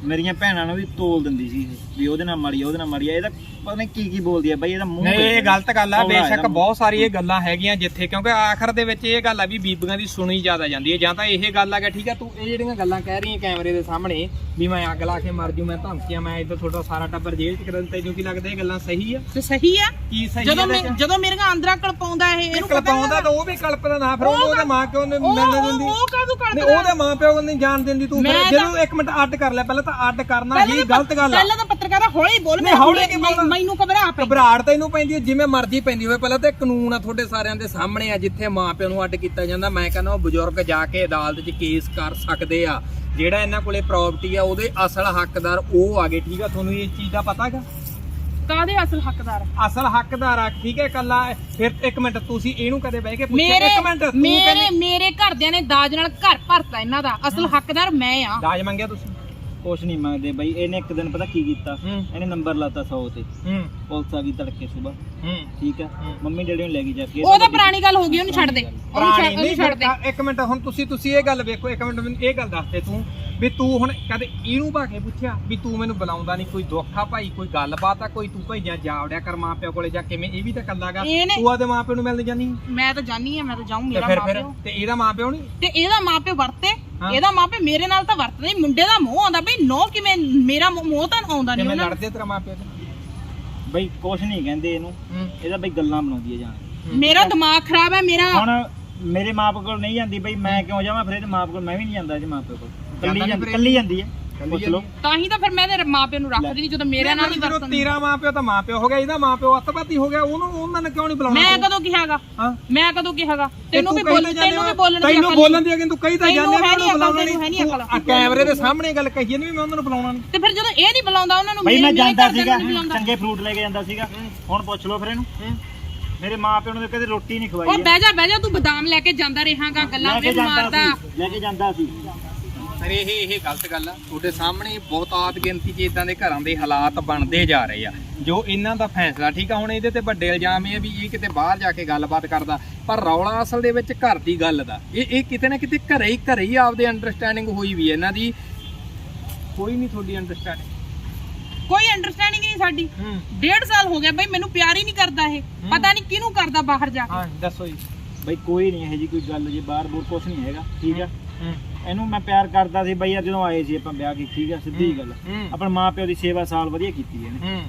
ਮੇਰੀਆਂ ਭੈਣਾਂ ਨੂੰ ਵੀ ਤੋਲ ਦਿੰਦੀ ਸੀ ਇਹ, ਵੀ ਉਹਦੇ ਨਾਲ ਮਾੜੀ ਆ ਉਹਦੇ ਨਾਲ ਮਾੜੀ ਆ ਇਹਦਾ ਪਤਾ ਨਹੀਂ ਕੀ ਕੀ ਬੋਲਦੀ ਆ ਬਈ ਇਹਦਾ ਮੂੰਹ ਨਹੀਂ ਇਹ ਗਲਤ ਗੱਲ ਆ ਬੇਸ਼ੱਕ ਇਹਦਾ ਬਹੁਤ ਸਾਰੀ ਇਹ ਗੱਲਾਂ ਹੈਗੀਆਂ ਜਿੱਥੇ ਕਿਉਂਕਿ ਆਖਰ ਦੇ ਵਿੱਚ ਇਹ ਗੱਲ ਆ ਵੀ ਬੀਬੀਆਂ ਦੀ ਸੁਣੀ ਜ਼ਿਆਦਾ ਜਾਂਦੀ ਹੈ ਜਾਂ ਤਾਂ ਇਹ ਗੱਲ ਆ ਕਿ ਠੀਕ ਆ ਤੂੰ ਇਹ ਜਿਹੜੀਆਂ ਗੱਲਾਂ ਕਹਿ ਰਹੀ ਹੈ ਕੈਮਰੇ ਦੇ ਸਾਹਮਣੇ ਵੀ ਮੈਂ ਅੱਗ ਲਾ ਕੇ ਮਰ ਜੂ ਮੈਂ ਧਮਕੀਆਂ ਮੈਂ ਇੱਧਰ ਤੁਹਾਡਾ ਸਾਰਾ ਟੱਬਰ ਜੇਲ੍ਹ ਚ ਕਰਨ ਤੈਨੂੰ ਕੀ ਲੱਗਦਾ ਇਹ ਗੱਲਾਂ ਸਹੀ ਆ? ਤੇ ਸਹੀ ਆ? ਕੀ ਸਹੀ ਜਦੋਂ ਆ ਮੈਂ ਜਦੋਂ ਮੇਰੀਆਂ ਅੰਦਰਾਂ ਕਲਪਾਉਂਦਾ ਇਹ ਇਹਨੂੰ ਪਤਾ ਕਲਪਾਉਂਦਾ ਤਾਂ ਉਹ ਵੀ ਕਲਪਦਾ ਨਾ ਫਿਰ ਉਹ ਉਹਦੇ ਮਾਂ ਪਿਓ ਨੇ ਉਹ ਮਿਲਣ ਉਹ- ਦਿੰਦੀ। ਉਹ ਨਹੀਂ ਕਰਦਾ ਉਹਦੇ ਮਾਂ ਪਿਓ ਨਹੀਂ ਜਾਣ ਦਿੰਦੀ ਤੂੰ ਫਿਰ ਮੈਂ ਤਾਂ- ਜਦੋਂ ਇੱਕ ਮਿੰਟ ਅੱਡ ਕਰ ਲੈ ਪਹਿਲਾਂ ਤਾਂ ਅੱਡ ਕਰਨਾ ਹੀ ਗਲਤ ਗੱਲ ਆ। ਪਹਿਲਾਂ ਤਾਂ ਪੱਤਰਕਾਰਾ ਹੌਲੀ ਬੋਲ ਨਹੀਂ, ਹੌਲੀ? ਮੈਨੂੰ ਘਬਰਾ ਪਈ ਘਬਰਾਹਟ ਤੈਨੂੰ ਪੈਂਦੀ ਹੈ ਜਿਵੇਂ ਮਰਜ਼ੀ ਪੈਂਦੀ ਹੋਵੇ। ਪਹਿਲਾਂ ਤੇ ਕਾਨੂੰਨ ਆ ਤੁਹਾਡੇ ਸਾਰਿਆਂ ਦੇ ਸਾਹਮਣੇ ਆ ਜਿੱਥੇ ਮਾਂ ਪਿਓ ਨੂੰ ਅੱਡ ਕੀਤਾ ਜਾਂਦਾ। ਮੈਂ ਕਹਿੰਦਾ ਉਹ ਬਜ਼ੁਰਗ ਜਾ ਕੇ ਅਦਾਲਤ 'ਚ ਕੇਸ ਕਰ ਸਕਦੇ ਆ। ਜਿਹੜਾ ਇਹਨਾਂ ਕੋਲੇ ਪ੍ਰਾਪਰਟੀ ਆ ਉਹਦੇ ਅਸਲ ਹੱਕਦਾਰ ਉਹ ਆ ਗਏ ਠੀਕ ਆ? ਤੁਹਾਨੂੰ ਇਸ ਚੀਜ਼ ਦਾ ਪਤਾ ਹੈਗਾ? ਕਾਦੇ ਅਸਲ ਹੱਕਦਾਰ? ਅਸਲ ਹੱਕਦਾਰ ਆ ਠੀਕ ਹੈ ਕੱਲਾ ਫਿਰ ਇੱਕ ਮਿੰਟ ਤੁਸੀਂ ਇਹਨੂੰ ਕਦੇ ਬਹਿ ਕੇ ਪੁੱਛਿਆ? ਇੱਕ ਮਿੰਟ ਤੂੰ ਮੇਰੇ ਕਹਿੰਦੀ ਮੇਰੇ ਘਰਦਿਆਂ ਨੇ ਦਾਜ ਨਾਲ ਘਰ ਭਰਤਾ ਇਹਨਾਂ ਦਾ। ਅਸਲ ਹੱਕਦਾਰ ਮੈਂ ਆ। ਦਾਜ ਮੰਗਿਆ ਤੁਸੀਂ? ਕੁਛ ਨਹੀਂ ਮੰਗਦੇ ਬਈ ਇਹਨੇ ਇੱਕ ਦਿਨ ਪਤਾ ਕੀ ਕੀਤਾ? ਹੂੰ। ਇਹਨੇ ਨੰਬਰ ਲਾਤਾ 100 ਤੇ। ਹੂੰ। ਪੁਲਿਸ ਆ ਗਈ ਤੜਕੇ ਸਵੇਰ ਹੂੰ। ਠੀਕ ਆ? ਮੰਮੀ ਡੈਡੀ ਨੂੰ ਲੈ ਗਈ ਜਾ ਕੇ। ਉਹ ਤਾਂ ਪੁਰਾਣੀ ਗੱਲ ਹੋ ਗਈ ਉਹਨੂੰ ਛੱਡ ਦੇ। ਉਹਨੂੰ ਪੁਰਾਣੀ ਛੱਡ- ਉਹਨੂੰ ਨਹੀਂ ਛੱਡ ਦੇ। ਇੱਕ ਮਿੰਟ ਹੁਣ ਤੁਸੀਂ ਤੁਸੀਂ ਇਹ ਗੱਲ ਵੇਖੋ ਇੱਕ ਮਿੰਟ ਮੈਨੂੰ ਇਹ ਗੱਲ ਦੱਸ ਦੇ ਤੂੰ। ਵੀ ਤੂੰ ਹੁਣ ਕਦੇ ਇਹਨੂੰ ਭਾ ਕੇ ਪੁੱਛਿਆ ਵੀ ਤੂੰ ਮੈਨੂੰ ਬੁਲਾਉਂਦਾ ਨਹੀਂ ਕੋਈ ਦੁੱਖ ਆ ਭਾਈ ਕੋਈ ਗੱਲਬਾਤ ਆ ਕੋਈ ਤੂੰ ਭਾਈ ਜਾਂ ਜਾਵੜਿਆ ਕਰ ਮਾਂ ਪਿਓ ਕੋਲੇ ਜਾ ਕਿਵੇਂ ਇਹ ਵੀ ਤਾਂ ਕੱਲਾਗਾ ਇਹਨੇ- ਤੂੰ ਆਦੇ ਮਾਂ ਪਿਓ ਨੂੰ ਮਿਲਣ ਜਾਨੀ ਮੈਂ ਤਾਂ ਜਾਣੀ ਆ ਮੈਂ ਤਾਂ ਜਾਊਂ ਤੇ ਮੇਰਾ ਫਿਰ ਮਾਂ ਫਿਰ ਪਿਓ ਤੇ ਇਹਦਾ ਮਾਂ ਪਿਓ ਨਹੀਂ? ਤੇ ਇਹਦਾ ਮਾਪੇ ਵਰਤੇ। ਹਾਂ। ਇਹਦਾ ਮਾਪੇ ਮੇਰੇ ਨਾਲ ਤਾਂ ਵਰਤਦੇ ਨਹੀਂ ਮੁੰਡੇ ਦਾ ਮੋਹ ਆਉਂਦਾ ਬਈ ਨੋ ਕਿਵੇਂ ਮੇਰਾ ਮੋਹ- ਮੋਹ ਤਾਂ ਆਉਂਦਾ ਨਹੀਂ ਕਿਵੇਂ ਉਹਨਾਂ ਨੂੰ। ਲੜਦੇ ਤੇਰਾ ਮਾਂ ਪਿਓ ਤੇ? ਬਈ ਕੁਛ ਨਹੀਂ ਕਹਿੰਦੇ ਇਹਨੂੰ। ਹੂੰ। ਇਹਦਾ ਬਈ ਗੱਲਾਂ ਬਣਾਉਂਦੀ ਹੈ ਜਾਣ। ਮੇਰਾ ਦਿਮਾਗ ਖਰਾਬ ਹੈ ਮੇਰਾ ਹੁਣ ਮੇਰੇ ਮਾਪੇ ਕੋਲ ਨਹੀਂ ਜਾਂਦੀ ਬਈ ਮੈਂ ਕਿਉਂ ਜਾਵਾਂ? ਫਿਰ ਇਹਦੇ ਮਾਪੇ ਕੋਲ ਮੈਂ ਵੀ ਨਹੀਂ ਜਾਂਦਾ ਇਹਦੇ ਮਾਪੇ ਕੋਲ। ਕੱਲੀ ਜਾਂਦਾ? ਕੱਲੀ ਜਾਂਦੀ ਹੈ। ਪੁੱਛ ਲਓ। ਤਾਂ ਹੀ ਤਾਂ ਫਿਰ ਮੈਂ ਇਹਦੇ ਮਾਪਿਆਂ ਨੂੰ ਰੱਖਦੀ ਨਹੀਂ ਜਦੋਂ ਮੇਰੇ ਨਾਲ ਨਹੀਂ ਜਦੋਂ ਵਰਤਨ ਤੇਰਾ ਮਾਪਿਓ ਤਾਂ ਮਾਪਿਓ ਹੋ ਗਿਆ ਇਹਦਾ ਮਾਪਿਓ ਅੱਤਵਾਦੀ ਹੋ ਗਿਆ ਉਹਨੂੰ ਉਹਨਾਂ ਨੇ ਕਿਉਂ ਨਹੀਂ ਬੁਲਾਉਣਾ ਮੈਂ ਕਦੋਂ ਕਿਹਾਗਾ ਹਾਂ। ਮੈਂ ਕਦੋਂ ਕਿਹਾਗਾ ਤੇ ਤੈਨੂੰ ਤੂੰ ਵੀ ਕਹੀ ਬੋਲ ਨਾ ਜਾਂਦੇ ਤੈਨੂੰ ਵੀ ਹੋ, ਬੋਲਣ ਦੀ ਤੈਨੂੰ ਅਕਲ ਬੋਲਣ ਦੀ ਅਗੇ ਤੂੰ ਕਹੀ ਤਾਂ ਤੈਨੂੰ ਜਾਂਦੇ ਹੈ ਨੀ ਉਹਨਾਂ ਨੂੰ ਅਕਲ, ਬੁਲਾਉਣਾ ਤੈਨੂੰ ਹੈ ਨੀ ਨਹੀਂ ਅਕਲ। ਆ ਕੈਮਰੇ ਦੇ ਸਾਹਮਣੇ ਗੱਲ ਕਹੀ ਨਹੀਂ ਵੀ ਮੈਂ ਉਹਨਾਂ ਨੂੰ ਬੁਲਾਉਣਾ ਨਹੀਂ। ਤੇ ਫਿਰ ਜਦੋਂ ਇਹ ਨਹੀਂ ਬੁਲਾਉਂਦਾ ਉਹਨਾਂ ਨੂੰ ਬਈ ਮੈਂ ਮੇਰੇ ਜਾਂਦਾ ਘਰਦਿਆਂ ਸੀਗਾ ਚੰਗੇ ਫਰੂਟ ਲੈ ਕੇ ਜਾਂਦਾ ਸੀਗਾ। ਹੁਣ ਪੁੱਛ ਲਓ ਫਿਰ ਇਹਨੂੰ। ਮੇਰੇ ਮਾਪਿਆਂ ਨੂੰ ਤਾਂ ਕਦੇ ਰੋਟੀ ਨਹੀਂ ਖਵਾਈ ਉਹ ਹੈ। ਬਹਿ ਜਾ ਬਹਿ ਜਾ ਤੂੰ ਬਦਾਮ ਲੈ ਕੇ ਜਾਂਦਾ ਰਹਾਗਾ ਗੱਲਾਂ ਲੈ ਤੇ ਕੇ ਜਾਂਦਾ ਮਾਰਦਾ। ਸੀ ਲੈ ਕੇ ਜਾਂਦਾ ਸੀ। ਪਰ ਇਹ ਇਹ ਗਲਤ ਗੱਲ ਆ। ਤੁਹਾਡੇ ਸਾਹਮਣੇ ਬਹੁਤਾਤ ਗਿਣਤੀ 'ਚ ਇਦਾਂ ਦੇ ਘਰਾਂ ਦੇ ਹਾਲਾਤ ਬਣਦੇ ਜਾ ਰਹੇ ਆ ਜੋ ਇਹਨਾਂ ਦਾ ਫੈਸਲਾ ਠੀਕ ਆ? ਹੁਣ ਇਹਦੇ ਤੇ ਵੱਡੇ ਇਲਜ਼ਾਮ ਇਹ ਵੀ ਇਹ ਕਿਤੇ ਬਾਹਰ ਜਾ ਕੇ ਗੱਲਬਾਤ ਕਰਦਾ ਪਰ ਰੌਲਾ ਅਸਲ ਦੇ ਵਿੱਚ ਘਰ ਦੀ ਗੱਲ ਦਾ। ਇਹ ਇਹ ਕਿਤੇ ਨਾ ਕਿਤੇ ਘਰੇ ਹੀ ਘਰੇ ਹੀ ਆਪਦੇ ਅੰਡਰਸਟੈਂਡਿੰਗ ਹੋਈ ਵੀ ਹੈ ਇਹਨਾਂ ਦੀ। ਕੋਈ ਨਹੀਂ ਤੁਹਾਡੀ ਅੰਡਰਸਟੈਂਡਿੰਗ ਕੋਈ ਅੰਡਰਸਟੈਂਡਿੰਗ ਨਹੀਂ ਸਾਡੀ। ਹੂੰ। ਡੇਢ ਸਾਲ ਹੋ ਗਿਆ ਬਈ ਮੈਨੂੰ ਪਿਆਰ ਹੀ ਨਹੀਂ ਕਰਦਾ ਇਹ। ਪਤਾ ਨਹੀਂ ਕਿਹਨੂੰ ਕਰਦਾ ਬਾਹਰ ਜਾ ਕੇ। ਹਾਂ ਦੱਸੋ ਜੀ। ਬਈ ਕੋਈ ਨਹੀਂ ਇਹੋ ਜੀ ਕੋਈ ਗੱਲ ਜੇ ਬਾਹਰ ਬੋਰ ਕੁਛ ਨਹੀਂ ਹੈਗਾ ਠੀਕ ਆ? ਹੂੰ। ਇਹਨੂੰ ਮੈਂ ਪਿਆਰ ਕਰਦਾ ਸੀ ਬਈ ਯਾਰ ਜਦੋਂ ਆਏ ਸੀ ਆਪਾਂ ਵਿਆਹ ਕੀਤੀ ਠੀਕ ਆ ਸਿੱਧੀ ਗੱਲ। ਹੂੰ। ਆਪਣੇ ਮਾਪਿਓ ਦੀ ਸੇਵਾ ਸਾਲ ਵਧੀਆ ਕੀਤੀ ਇਹਨੇ। ਹੂੰ।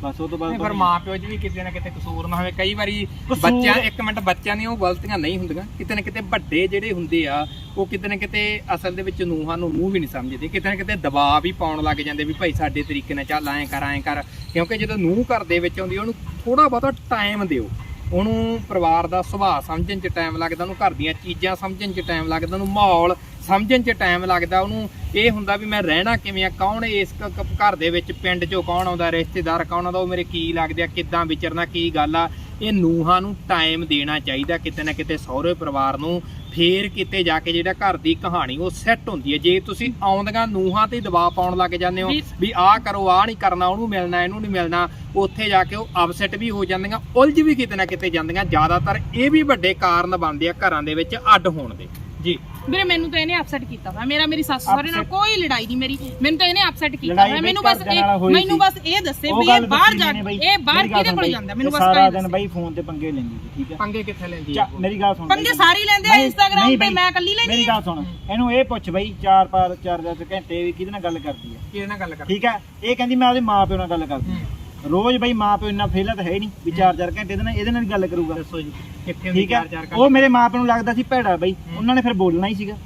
ਬਸ ਉਹ ਤੋਂ ਨਹੀਂ ਬਾਅਦ ਫਿਰ ਮਾਂ ਪਿਓ 'ਚ ਵੀ ਕਿਤੇ ਨਾ ਕਿਤੇ ਕਸੂਰ ਨਾ ਹੋਵੇ। ਕਈ ਵਾਰੀ ਕਸੂਰ- ਬੱਚਿਆਂ ਇੱਕ ਮਿੰਟ ਬੱਚਿਆਂ ਦੀਆਂ ਉਹ ਗਲਤੀਆਂ ਨਹੀਂ ਹੁੰਦੀਆਂ। ਕਿਤੇ ਨਾ ਕਿਤੇ ਵੱਡੇ ਜਿਹੜੇ ਹੁੰਦੇ ਆ ਉਹ ਕਿਤੇ ਨਾ ਕਿਤੇ ਅਸਲ ਦੇ ਵਿੱਚ ਨੂੰਹਾਂ ਨੂੰ ਮੂੰਹ ਵੀ ਨਹੀਂ ਸਮਝਦੇ। ਕਿਤੇ ਨਾ ਕਿਤੇ ਦਬਾਅ ਵੀ ਪਾਉਣ ਲੱਗ ਜਾਂਦੇ ਵੀ ਭਾਈ ਸਾਡੇ ਤਰੀਕੇ ਨਾਲ ਚੱਲ ਐਂ ਕਰ ਐਂ ਕਰ। ਕਿਉਂਕਿ ਜਦੋਂ ਨੂੰਹ ਘਰ ਦੇ ਵਿੱਚ ਆਉਂਦੀ ਉਹਨੂੰ ਥੋੜਾ ਬਹੁਤਾ ਟਾਈਮ ਦਿਓ। ਉਹਨੂੰ ਪਰਿਵਾਰ ਦਾ ਸੁਭਾਅ ਸਮਝਣ 'ਚ ਟਾਈਮ ਲੱਗਦਾ, ਉਹਨੂੰ ਘਰ ਦੀਆਂ ਚੀਜ਼ਾਂ ਸਮਝਣ 'ਚ ਟਾਈਮ ਲੱਗਦਾ, ਉਹਨੂੰ ਮਾਹੌਲ ਸਮਝਣ 'ਚ ਟਾਈਮ ਲੱਗਦਾ, ਉਹਨੂੰ ਇਹ ਹੁੰਦਾ ਵੀ ਮੈਂ ਰਹਿਣਾ ਕਿਵੇਂ ਆ, ਕੌਣ ਇਸ ਕ- ਘਰ ਦੇ ਵਿੱਚ ਪਿੰਡ 'ਚੋਂ ਕੌਣ ਆਉਂਦਾ, ਰਿਸ਼ਤੇਦਾਰ ਕੌਣ ਆਉਂਦਾ, ਉਹ ਮੇਰੇ ਕੀ ਲੱਗਦੇ ਆ, ਕਿੱਦਾਂ ਵਿਚਰਨਾ, ਕੀ ਗੱਲ ਆ। ਇਹ ਨੂਹਾਂ ਨੂੰ ਟਾਈਮ ਦੇਣਾ ਚਾਹੀਦਾ ਕਿਤੇ ਨਾ ਕਿਤੇ ਸਹੁਰੇ ਪਰਿਵਾਰ ਨੂੰ ਫੇਰ ਕਿਤੇ ਜਾ ਕੇ ਜਿਹੜਾ ਘਰ ਦੀ ਕਹਾਣੀ ਉਹ ਸੈੱਟ ਹੁੰਦੀ ਹੈ। ਜੇ ਤੁਸੀਂ ਆਉਂਦੀਆਂ ਨੂਹਾਂ ਤੇ ਦਬਾਅ ਪਾਉਣ ਲੱਗ ਜਾਂਦੇ ਹੋ ਵੀ- ਵੀ ਆਹ ਕਰੋ ਆਹ ਨਹੀਂ ਕਰਨਾ ਉਹਨੂੰ ਮਿਲਣਾ ਇਹਨੂੰ ਨਹੀਂ ਮਿਲਣਾ ਉੱਥੇ ਜਾ ਕੇ ਉਹ ਅਪਸੈਟ ਵੀ ਹੋ ਜਾਂਦੀਆਂ ਉਲਝ ਵੀ ਕਿਤੇ ਨਾ ਕਿਤੇ ਜਾਂਦੀਆਂ। ਜ਼ਿਆਦਾਤਰ ਇਹ ਵੀ ਵੱਡੇ ਕਾਰਨ ਬਣਦੇ ਆ ਘਰਾਂ ਦੇ ਵਿੱਚ ਅੱਡ ਹੋਣ ਦੇ। ਜੀ। ਵੀਰੇ ਮੈਨੂੰ ਤਾਂ ਇਹਨੇ ਅਪਸੈਟ ਕੀਤਾ ਵਾ। ਮੇਰਾ ਮੇਰੀ ਸੱਸ ਸਹੁਰੇ ਨਾਲ? ਕੋਈ ਲੜਾਈ ਨਹੀਂ ਮੇਰੀ। ਮੈਨੂੰ ਤਾਂ ਇਹਨੇ ਅਪਸੈਟ ਕੀਤਾ ਬਈ ਮੈਨੂੰ ਬਸ ਇਹ ਮੈਨੂੰ। ਬਸ ਇਹ ਦੱਸੇ ਵੀ ਇਹ ਗੱਲ ਬਾਹਰ ਜਾ ਇਹ ਬਾਹਰ ਕਿਹਦੇ ਕੋਲ ਸੁਣ ਜਾਂਦਾ? ਮੈਨੂੰ ਬਸ ਸਾਰਾ ਦਿਨ। ਬਈ ਫੋਨ ਤੇ ਪੰਗੇ ਲੈਂਦੀ ਸੀ ਠੀਕ ਹੈ? ਪੰਗੇ ਕਿੱਥੇ ਲੈਂਦੀ ਚਾ- ਮੇਰੀ ਗੱਲ ਸੁਣ ਪੰਗੇ। ਸਾਰੀ ਲੈਂਦੇ ਆ ਨਹੀਂ ਤੇ ਮੈਂ ਇਕੱਲੀ ਲੈਂਦੀ ਮੇਰੀ ਗੱਲ ਸੁਣ। ਇਹਨੂੰ ਇਹ ਪੁੱਛ ਬਈ ਚਾਰ ਪਾਰ ਚਾਰ ਦਸ ਘੰਟੇ ਵੀ ਕਿਹਦੇ ਨਾਲ ਗੱਲ ਕਰਦੀ ਹੈ? ਕਿਹਦੇ ਨਾਲ ਗੱਲ ਕਰ ਠੀਕ ਹੈ? ਇਹ ਕਹਿੰਦੀ ਮੈਂ ਉਹਦੇ ਮਾਪਿਓ ਨਾਲ ਗੱਲ ਕਰਦੀ ਹਾਂ। ਰੋਜ਼ ਬਈ ਮਾਪਿਓ ਇੰਨਾ ਫੇਲਾ ਤਾਂ ਹੈ ਹੀ ਨਹੀਂ ਵੀ ਚਾਰ ਚਾਰ ਘੰਟੇ ਇਹਦੇ ਨਾਲ ਇਹਦੇ ਨਾਲ ਹੀ ਗੱਲ ਕਰੂਗਾ। ਦੱਸੋ ਜੀ ਕਿੱਥੇ ਹੁੰਦੀ ਠੀਕ ਚਾਰ ਚਾਰ ਕਰ ਉਹ ਮੇਰੇ ਮਾਪਿਆਂ ਨੂੰ ਲੱਗਦਾ ਸੀ ਭੈੜਾ ਬਈ ਉਹਨਾਂ ਨੇ ਫਿਰ ਬੋਲਣਾ ਹੀ ਸੀਗਾ।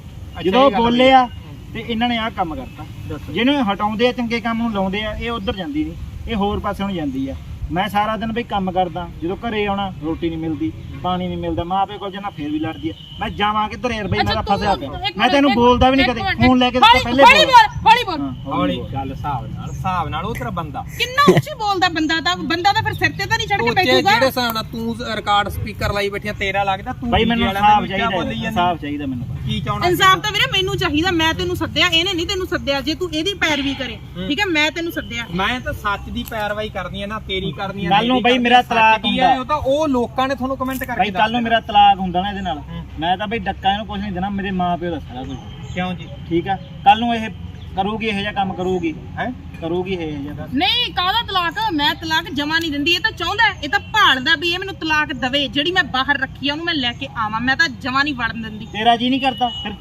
ਜਦੋਂ ਉਹ ਬੋਲੇ ਆ ਤੇ ਇਹਨਾਂ ਨੇ ਆਹ ਕੰਮ ਕਰਤਾ। ਦੱਸੋ। ਜਿਹਨੂੰ ਹਟਾਉਂਦੇ ਆ ਚੰਗੇ ਕੰਮ ਨੂੰ ਲਾਉਂਦੇ ਆ ਇਹ ਉਧਰ ਜਾਂਦੀ ਨਹੀਂ ਇਹ ਹੋਰ ਪਾਸੇ ਨੂੰ ਜਾਂਦੀ ਆ। ਮੈਂ ਸਾਰਾ ਦਿਨ ਬਈ ਕੰਮ ਕਰਦਾ ਜਦੋਂ ਘਰੇ ਆਉਣਾ ਰੋਟੀ ਨਹੀਂ ਮਿਲਦੀ ਪਾਣੀ ਨਹੀਂ ਮਿਲਦਾ ਮਾਂ ਪਿਓ ਕੋਲ ਜਾਣਾ ਫੇਰ ਵੀ ਲੜਦੀ ਆ। ਮੈਂ ਜਾਵਾਂ ਕਿੱਧਰ ਯਾਰ ਬਈ ਮੈਂ ਤਾਂ ਫਸਿਆ ਪਿਆ। ਮੈਂ ਤੈਨੂੰ ਬੋਲਦਾ ਵੀ ਨਹੀਂ ਕਦੇ ਫੋਨ ਲੈ ਕੇ ਹੌਲੀ- ਪਹਿਲੇ ਹੌਲੀ ਬੋਲ ਹੌਲੀ ਬੋਲ। ਹੌਲੀ। ਗੱਲ ਹਿਸਾਬ ਨਾਲ ਹਿਸਾਬ ਨਾਲ ਉਹ ਤੇਰਾ ਬੰਦਾ। ਕਿੰਨਾ ਉੱਚੀ ਬੋਲਦਾ ਬੰਦਾ ਤਾਂ ਬੰਦਾ ਤਾਂ ਫਿਰ ਸਿਰ ਤੇ ਤਾਂ ਨਹੀਂ ਚੜ ਕੇ ਬੈਠੂਗਾ। ਜਿਹੜੇ ਹਿਸਾਬ ਨਾਲ ਤੂੰ ਰਿਕਾਰਡ ਸਪੀਕਰ ਲਾਈ ਬੈਠੀ ਆ, ਤੇਰਾ ਲੱਗਦਾ ਤੂੰ ਬਈ ਮੈਨੂੰ ਕਿਆ ਚਾਹੀਦਾ? ਇਨਸਾਫ ਚਾਹੀਦਾ ਮੈਨੂੰ ਕੀ ਚਾਹਣਾ ਇਨਸਾਫ ਤਾਂ? ਵੀਰੇ ਮੈਨੂੰ ਚਾਹੀਦਾ ਮੈਂ ਤੈਨੂੰ ਸੱਦਿਆ ਇਹਨੇ ਨਹੀਂ ਤੈਨੂੰ ਸੱਦਿਆ ਜੇ ਤੂੰ ਇਹਦੀ ਪੈਰਵੀ ਕਰੇ ਠੀਕ ਹੈ ਮੈਂ ਤੈਨੂੰ ਸੱਦਿਆ। ਮੈਂ ਤਾਂ ਸੱਚ ਦੀ ਪੈਰਵਾਈ ਕਰਨੀ ਹੈ ਨਾ ਤੇਰੀ ਕਰਨੀ ਹੈ ਕੱਲ੍ਹ ਨੂੰ ਮੇਰੀ ਬਈ ਮੇਰਾ ਤਲਾਕ ਕੀ ਹੈ, ਹੁੰਦਾ। ਉਹ ਤਾਂ ਉਹ ਲੋਕਾਂ ਨੇ ਤੁਹਾਨੂੰ ਕਮੈਂਟ ਕਰਕੇ ਬਈ ਕੱਲ ਨੂੰ ਮੇਰਾ ਤਲਾਕ ਹੁੰਦਾ ਨਾ ਇਹਦੇ ਨਾਲ। ਮੈਂ ਤਾਂ ਬਈ ਡੱਕਾ ਇਹਨੂੰ ਕੁਝ ਨਹੀਂ ਦੇਣਾ ਮੇਰੇ ਮਾਂ ਪਿਓ ਦਾ ਸਾਰਾ ਕੁਝ ਕਿਉਂ ਜੀ? ਠੀਕ ਆ? ਕੱਲ ਨੂੰ ਇਹ ਕਰੂਗੀ ਇਹੋ ਜਿਹਾ ਕੰਮ ਕਰੂਗੀ ਹੈ? ਕਰੂਗੀ ਇਹ ਜਿਹਾ ਕੰਮ। ਨਹੀਂ ਕਾਹਦਾ ਤਲਾਕ? ਮੈਂ ਤਲਾਕ ਜਮਾ ਨਹੀਂ ਦਿੰਦੀ ਇਹ ਤਾਂ ਚਾਹੁੰਦਾ ਹੈ, ਇਹ ਤਾਂ ਭਾਲਦਾ ਵੀ ਇਹ ਮੈਨੂੰ ਤਲਾਕ ਦਵੇ। ਜਿਹੜੀ ਮੈਂ ਬਾਹਰ ਰੱਖੀ ਆ ਉਹਨੂੰ ਮੈਂ ਲੈ ਕੇ ਆਵਾਂ ਮੈਂ ਤਾਂ ਜਮਾ ਨਹੀਂ ਵੜਨ ਦਿੰਦੀ। ਤੇਰਾ ਜੀ ਨਹੀਂ ਕਰਦਾ ਫਿਰ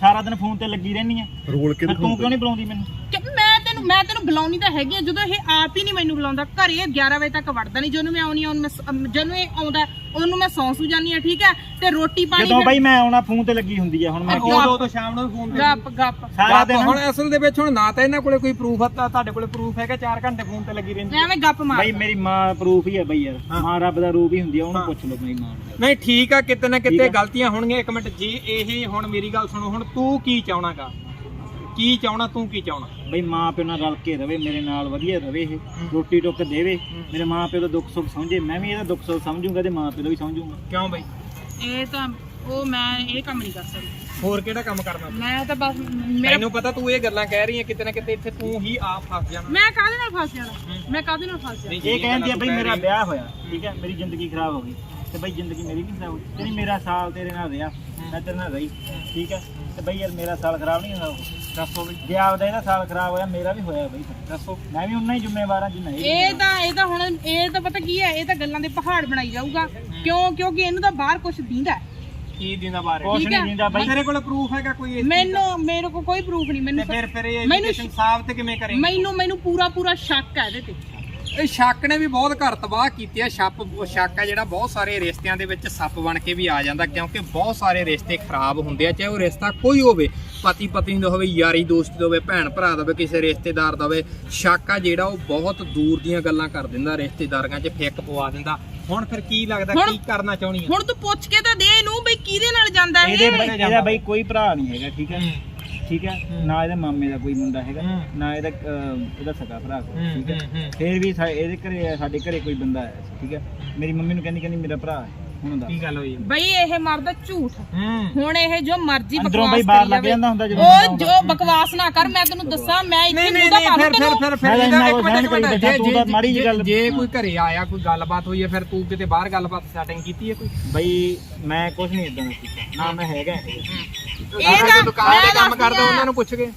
ਸਾਰਾ ਦਿਨ ਫੋਨ ਤੇ ਲੱਗੀ ਰਹਿਣੀ ਆ। ਰੋਲ ਕੇ ਫਿਰ ਤੂੰ ਕਿਉਂ ਨਹੀਂ ਬੁਲਾਉਂਦੀ ਮੈਨੂੰ? ਕਿ ਮੈਂ ਤੈਨੂੰ ਮੈਂ ਤੈਨੂੰ ਬੁਲਾਉਣੀ ਤਾਂ ਹੈਗੀ ਆ, ਜਦੋਂ ਇਹ ਆਪ ਹੀ ਨਹੀਂ ਮੈਨੂੰ ਬੁਲਾਉਂਦਾ। ਘਰੇ ਇਹ 11 ਵਜੇ ਤੱਕ ਵੜਦਾ ਨਹੀਂ ਜਦੋਂ ਮੈਂ ਆਉਣੀ ਆ ਉਹਨੂੰ ਮੈਂ ਸ- ਅਮ, ਜਦੋਂ ਇਹ ਆਉਂਦਾ ਉਹਨੂੰ ਮੈਂ ਸੌਂ ਸੂ ਜਾਂਦੀ ਆ ਠੀਕ ਹੈ? ਤੇ ਰੋਟੀ ਪਾਣੀ ਜਦੋਂ ਬਈ ਮੈਂ ਆਉਣਾ ਫੋਨ ਤੇ ਲੱਗੀ ਹੁੰਦੀ ਆ ਹੁਣ ਮੈਂ ਅੱਗੇ- ਉਦੋਂ ਤੋਂ ਸ਼ਾਮ ਨੂੰ ਫੋਨ ਤੇ ਗੱਪ ਗੱਪ। ਸਾਰਾ ਦਿਨ? ਹੁਣ ਅਸਲ ਦੇ ਵਿੱਚ ਹੁਣ ਨਾ ਤਾਂ ਇਹਨਾਂ ਕੋਲੇ ਕੋਈ ਪ੍ਰੂਫ ਹੈ ਤਾਂ ਤੁਹਾਡੇ ਕੋਲੇ ਪ੍ਰੂਫ ਹੈਗਾ 4 ਘੰਟੇ ਫੋਨ ਤੇ ਲੱਗੀ ਰਹਿੰਦੀ ਐਵੇਂ ਗੱਪ ਮਾਰ। ਬਈ ਮੇਰੀ ਮਾਂ ਪ੍ਰੂਫ ਹੀ ਆ ਬਈ ਯਾਰ। ਹਾਂ। ਮਾਂ ਰੱਬ ਦਾ ਰੂਪ ਹੀ ਹੁੰਦੀ ਆ ਉਹਨੂੰ ਹਾਂ। ਪੁੱਛ ਲਓ ਮੇਰੀ ਮਾਂ ਨੂੰ। ਨਹੀਂ ਠੀਕ ਆ ਕਿਤੇ ਨਾ ਠੀਕ ਕਿਤੇ। ਗਲਤੀਆਂ ਹੋਣਗੀਆਂ। ਇੱਕ ਮਿੰਟ ਜੀ ਇਹ ਹੁਣ ਮੇਰੀ ਗੱਲ ਸੁਣੋ ਹੁਣ ਤੂੰ ਕੀ ਚਾਹਣਾਗਾ? ਕੀ ਚਾਹਣਾ ਤੂੰ ਕੀ ਚਾਹਣਾ? ਬਈ ਮਾਂ ਪਿਓ ਨਾਲ ਰਲ ਕੇ ਰਵੇ ਮੇਰੇ ਨਾਲ ਵਧੀਆ ਰਵੇ ਇਹ ਰੋਟੀ ਟੁੱਕ ਦੇਵੇ ਮੇਰੇ ਮਾਂ ਪਿਓ ਦਾ ਦੁੱਖ ਸੁੱਖ ਸਮਝੇ ਮੈਂ ਵੀ ਇਹਦਾ ਦੁੱਖ ਸੁੱਖ ਸਮਝੂੰਗਾ ਤੇ ਮਾਂ ਪਿਓ ਦਾ ਵੀ ਸਮਝੂੰਗਾ। ਕਿਉਂ ਬਈ? ਇਹ ਤਾਂ ਉਹ ਮੈਂ ਇਹ ਕੰਮ ਨਹੀਂ ਕਰ ਸਕਦੀ। ਹੋਰ ਕਿਹੜਾ ਕੰਮ ਕਰਨਾ ਮੈਂ ਤਾਂ ਬਸ ਮੇਰਾ ਮੈਨੂੰ ਪਤਾ ਤੂੰ ਇਹ ਗੱਲਾਂ ਕਹਿ ਰਹੀ ਹੈ ਕਿਤੇ ਨਾ ਕਿਤੇ ਇੱਥੇ ਤੂੰ ਹੀ ਆਪ ਫਸ ਜਾਣਾ। ਮੈਂ ਕਾਹਦੇ ਨਾਲ ਫਸ ਜਾਣਾ? ਮੈਂ ਕਾਹਦੇ ਨਾਲ ਫਸ ਜਾਣਾ? ਇਹ ਕਹਿੰਦੀ ਆ ਬਈ ਮੇਰਾ ਵਿਆਹ ਹੋਇਆ ਠੀਕ ਹੈ? ਮੇਰੀ ਜ਼ਿੰਦਗੀ ਖਰਾਬ ਹੋ ਗਈ। ਤੇ ਬਈ ਜ਼ਿੰਦਗੀ ਮੇਰੀ ਵੀ ਖਰਾਬ ਹੋ ਗਈ। ਤੇਰੀ ਮੇਰਾ ਸਾਲ ਤੇਰੇ ਨਾਲ ਰਿਹਾ। ਮੈਂ ਤੇਰੇ ਨਾਲ ਰਹੀ ਠੀਕ ਹੈ? ਤੇ ਬਈ ਯਾਰ ਮੇਰਾ ਸਾਲ ਖਰਾਬ ਨਹੀਂ ਹੋਇਆ। ਦੱਸੋ ਬਈ। ਜੇ ਆਪਦਾ ਇਹਦਾ ਸਾਲ ਖਰਾਬ ਹੋਇਆ ਮੇਰਾ ਵੀ ਹੋਇਆ ਬਈ। ਦੱਸੋ। ਮੈਂ ਵੀ ਉਨਾ ਹੀ ਜ਼ਿੰਮੇਵਾਰ ਹਾਂ ਜਿੰਨਾ ਇਹ ਇਹ ਤਾਂ ਇਹ ਤਾਂ ਹੁਣ ਇਹ ਤਾਂ ਪਤਾ ਕੀ ਹੈ ਇਹ ਤਾਂ ਗੱਲਾਂ ਦੇ ਪਹਾੜ ਬਣਾਈ ਜਾਊਗਾ। ਕਿਉਂ? ਕਿਉਂਕਿ ਇਹਨੂੰ ਤਾਂ ਬਾਹਰ ਕੁਝ ਦਿੰਦਾ ਹੈ। ਕੀ ਦਿੰਦਾ ਬਾਰੇ ਕੁਛ ਠੀਕ ਨਹੀਂ ਹੈ। ਦਿੰਦਾ ਬਈ। ਤੇਰੇ ਕੋਲ ਪ੍ਰੂਫ ਹੈਗਾ ਕੋਈ ਇਸ ਚੀਜ਼ ਮੈਨੂੰ ਮੇਰੇ ਕੋਲ ਕੋਈ ਪ੍ਰੂਫ ਨਹੀਂ? ਮੈਨੂੰ ਫਿਰ ਫਿਰ ਇਹ ਮੈਨੂੰ ਐਜੂਕੇਸ਼ਨ ਸਾਫ਼ ਤੇ ਕਿਵੇਂ ਕਰੇਂਗੇ? ਮੈਨੂੰ ਮੈਨੂੰ ਪੂਰਾ ਪੂਰਾ ਸ਼ੱਕ ਹੈ ਇਹਦੇ ਤੇ। ਇਹ ਸ਼ੱਕ ਨੇ ਵੀ ਬਹੁਤ ਘਰ ਤਬਾਹ ਕੀਤੀ ਆ ਛੱਪ ਸ਼ੱਕ ਆ ਜਿਹੜਾ ਬਹੁਤ ਸਾਰੇ ਰਿਸ਼ਤਿਆਂ ਦੇ ਵਿੱਚ ਸੱਪ ਬਣ ਕੇ ਵੀ ਆ ਜਾਂਦਾ ਕਿਉਂਕਿ ਬਹੁਤ ਸਾਰੇ ਰਿਸ਼ਤੇ ਖਰਾਬ ਹੁੰਦੇ ਆ ਚਾਹੇ ਉਹ ਰਿਸ਼ਤਾ ਕੋਈ ਹੋਵੇ। ਪਤੀ ਪਤਨੀ ਦਾ ਹੋਵੇ ਯਾਰੀ ਦੋਸਤੀ ਦਾ ਹੋਵੇ ਭੈਣ ਭਰਾ ਦਾ ਹੋਵੇ ਕਿਸੇ ਰਿਸ਼ਤੇਦਾਰ ਦਾ ਹੋਵੇ ਸ਼ੱਕ ਆ ਜਿਹੜਾ ਉਹ ਬਹੁਤ ਦੂਰ ਦੀਆਂ ਗੱਲਾਂ ਕਰ ਦਿੰਦਾ ਰਿਸ਼ਤੇਦਾਰੀਆਂ 'ਚ ਫਿੱਕ ਪਵਾ ਦਿੰਦਾ ਹੁਣ ਫਿਰ ਕੀ ਲੱਗਦਾ ਹੁਣ- ਕੀ ਕਰਨਾ ਚਾਹੁੰਦੀ ਆ ਹੁਣ ਤੂੰ ਪੁੱਛ ਕੇ ਤਾਂ ਦੇ ਇਹਨੂੰ ਬਈ ਕਿਹਦੇ ਨਾਲ ਜਾਂਦਾ ਇਹਦੇ ਇਹ ਬਈ- ਇਹਦਾ ਬਈ ਕੋਈ ਭਰਾ ਨਹੀਂ ਹੈਗਾ ਠੀਕ ਹੈ। ਠੀਕ ਹੈ ਹੂੰ। ਨਾ ਇਹਦੇ ਮਾਮੇ ਦਾ ਕੋਈ ਮੁੰਡਾ ਹੈਗਾ ਹੂੰ। ਨਾ ਇਹਦਾ ਅਹ, ਇਹਦਾ ਸਕਾ ਭਰਾ ਕੋਈ ਹੂੰ, ਠੀਕ ਹੈ ਹੂੰ, ਹੂੰ। ਫਿਰ ਵੀ ਸਾ- ਇਹਦੇ ਘਰੇ ਸਾਡੇ ਘਰੇ ਕੋਈ ਬੰਦਾ ਆਇਆ ਸੀ ਠੀਕ ਹੈ ਮੇਰੀ ਮੰਮੀ ਨੂੰ ਕਹਿੰਦੀ ਕਹਿੰਦੀ ਮੇਰਾ ਭਰਾ ਹੈ ਹੁਣ ਦਾ ਕੀ ਗੱਲ ਹੋਈ? ਬਈ ਇਹ ਮਰਦਾ ਝੂਠ। ਹੂੰ। ਹੁਣ ਇਹ ਜੋ ਮਰਜ਼ੀ ਅੰਦਰੋਂ ਬਕਵਾਸ ਬਾਹਰ ਕਰੀ ਲੱਗ ਜਾਵੇ। ਜਾਂਦਾ ਹੁੰਦਾ ਜਦੋਂ ਉਹ ਜੋ ਬਕਵਾਸ ਨਾ ਕਰ ਮੈਂ ਤੈਨੂੰ ਦੱਸਾਂ ਮੈਂ ਇੱਥੇ ਨਹੀਂ ਨਹੀਂ ਮੂੰਹ ਦਾ ਨਹੀਂ ਪਾ ਫਿਰ ਦੂੰ ਫਿਰ ਤੈਨੂੰ ਫਿਰ ਮੈਂ ਫਿਰ ਇੰਨਾ ਇੱਕ ਕੁਛ ਮਿੰਟ, ਸਹਿਣ ਇੱਕ ਮਿੰਟ, ਕਰੀ ਜੇ- ਬੈਠਾ, ਤੂੰ ਤਾਂ ਜੇ- ਮਾੜੀ ਜਿਹੀ ਗੱਲ- ਜੇ ਹਾਂ। ਕੋਈ ਘਰੇ ਆਇਆ ਕੋਈ ਗੱਲਬਾਤ ਹੋਈ ਹੈ ਫਿਰ ਤੂੰ ਕਿਤੇ ਬਾਹਰ ਗੱਲਬਾਤ ਸੈਟਿੰਗ ਕੀਤੀ ਹੈ ਕੋਈ? ਬਈ ਮੈਂ ਕੁਝ ਨਹੀਂ ਇਦਾਂ ਦਾ ਕੀਤਾ। ਨਾ ਮੈਂ ਹੈਗਾ ਇਹ। ਇਹ ਤਾਂ ਦੁਕਾਨ ਤੇ ਮੈਂ ਕੰਮ ਦੱਸਦੀ ਕਰਦਾ ਆ। ਉਹਨਾਂ ਨੂੰ ਪੁੱਛ ਕੇ।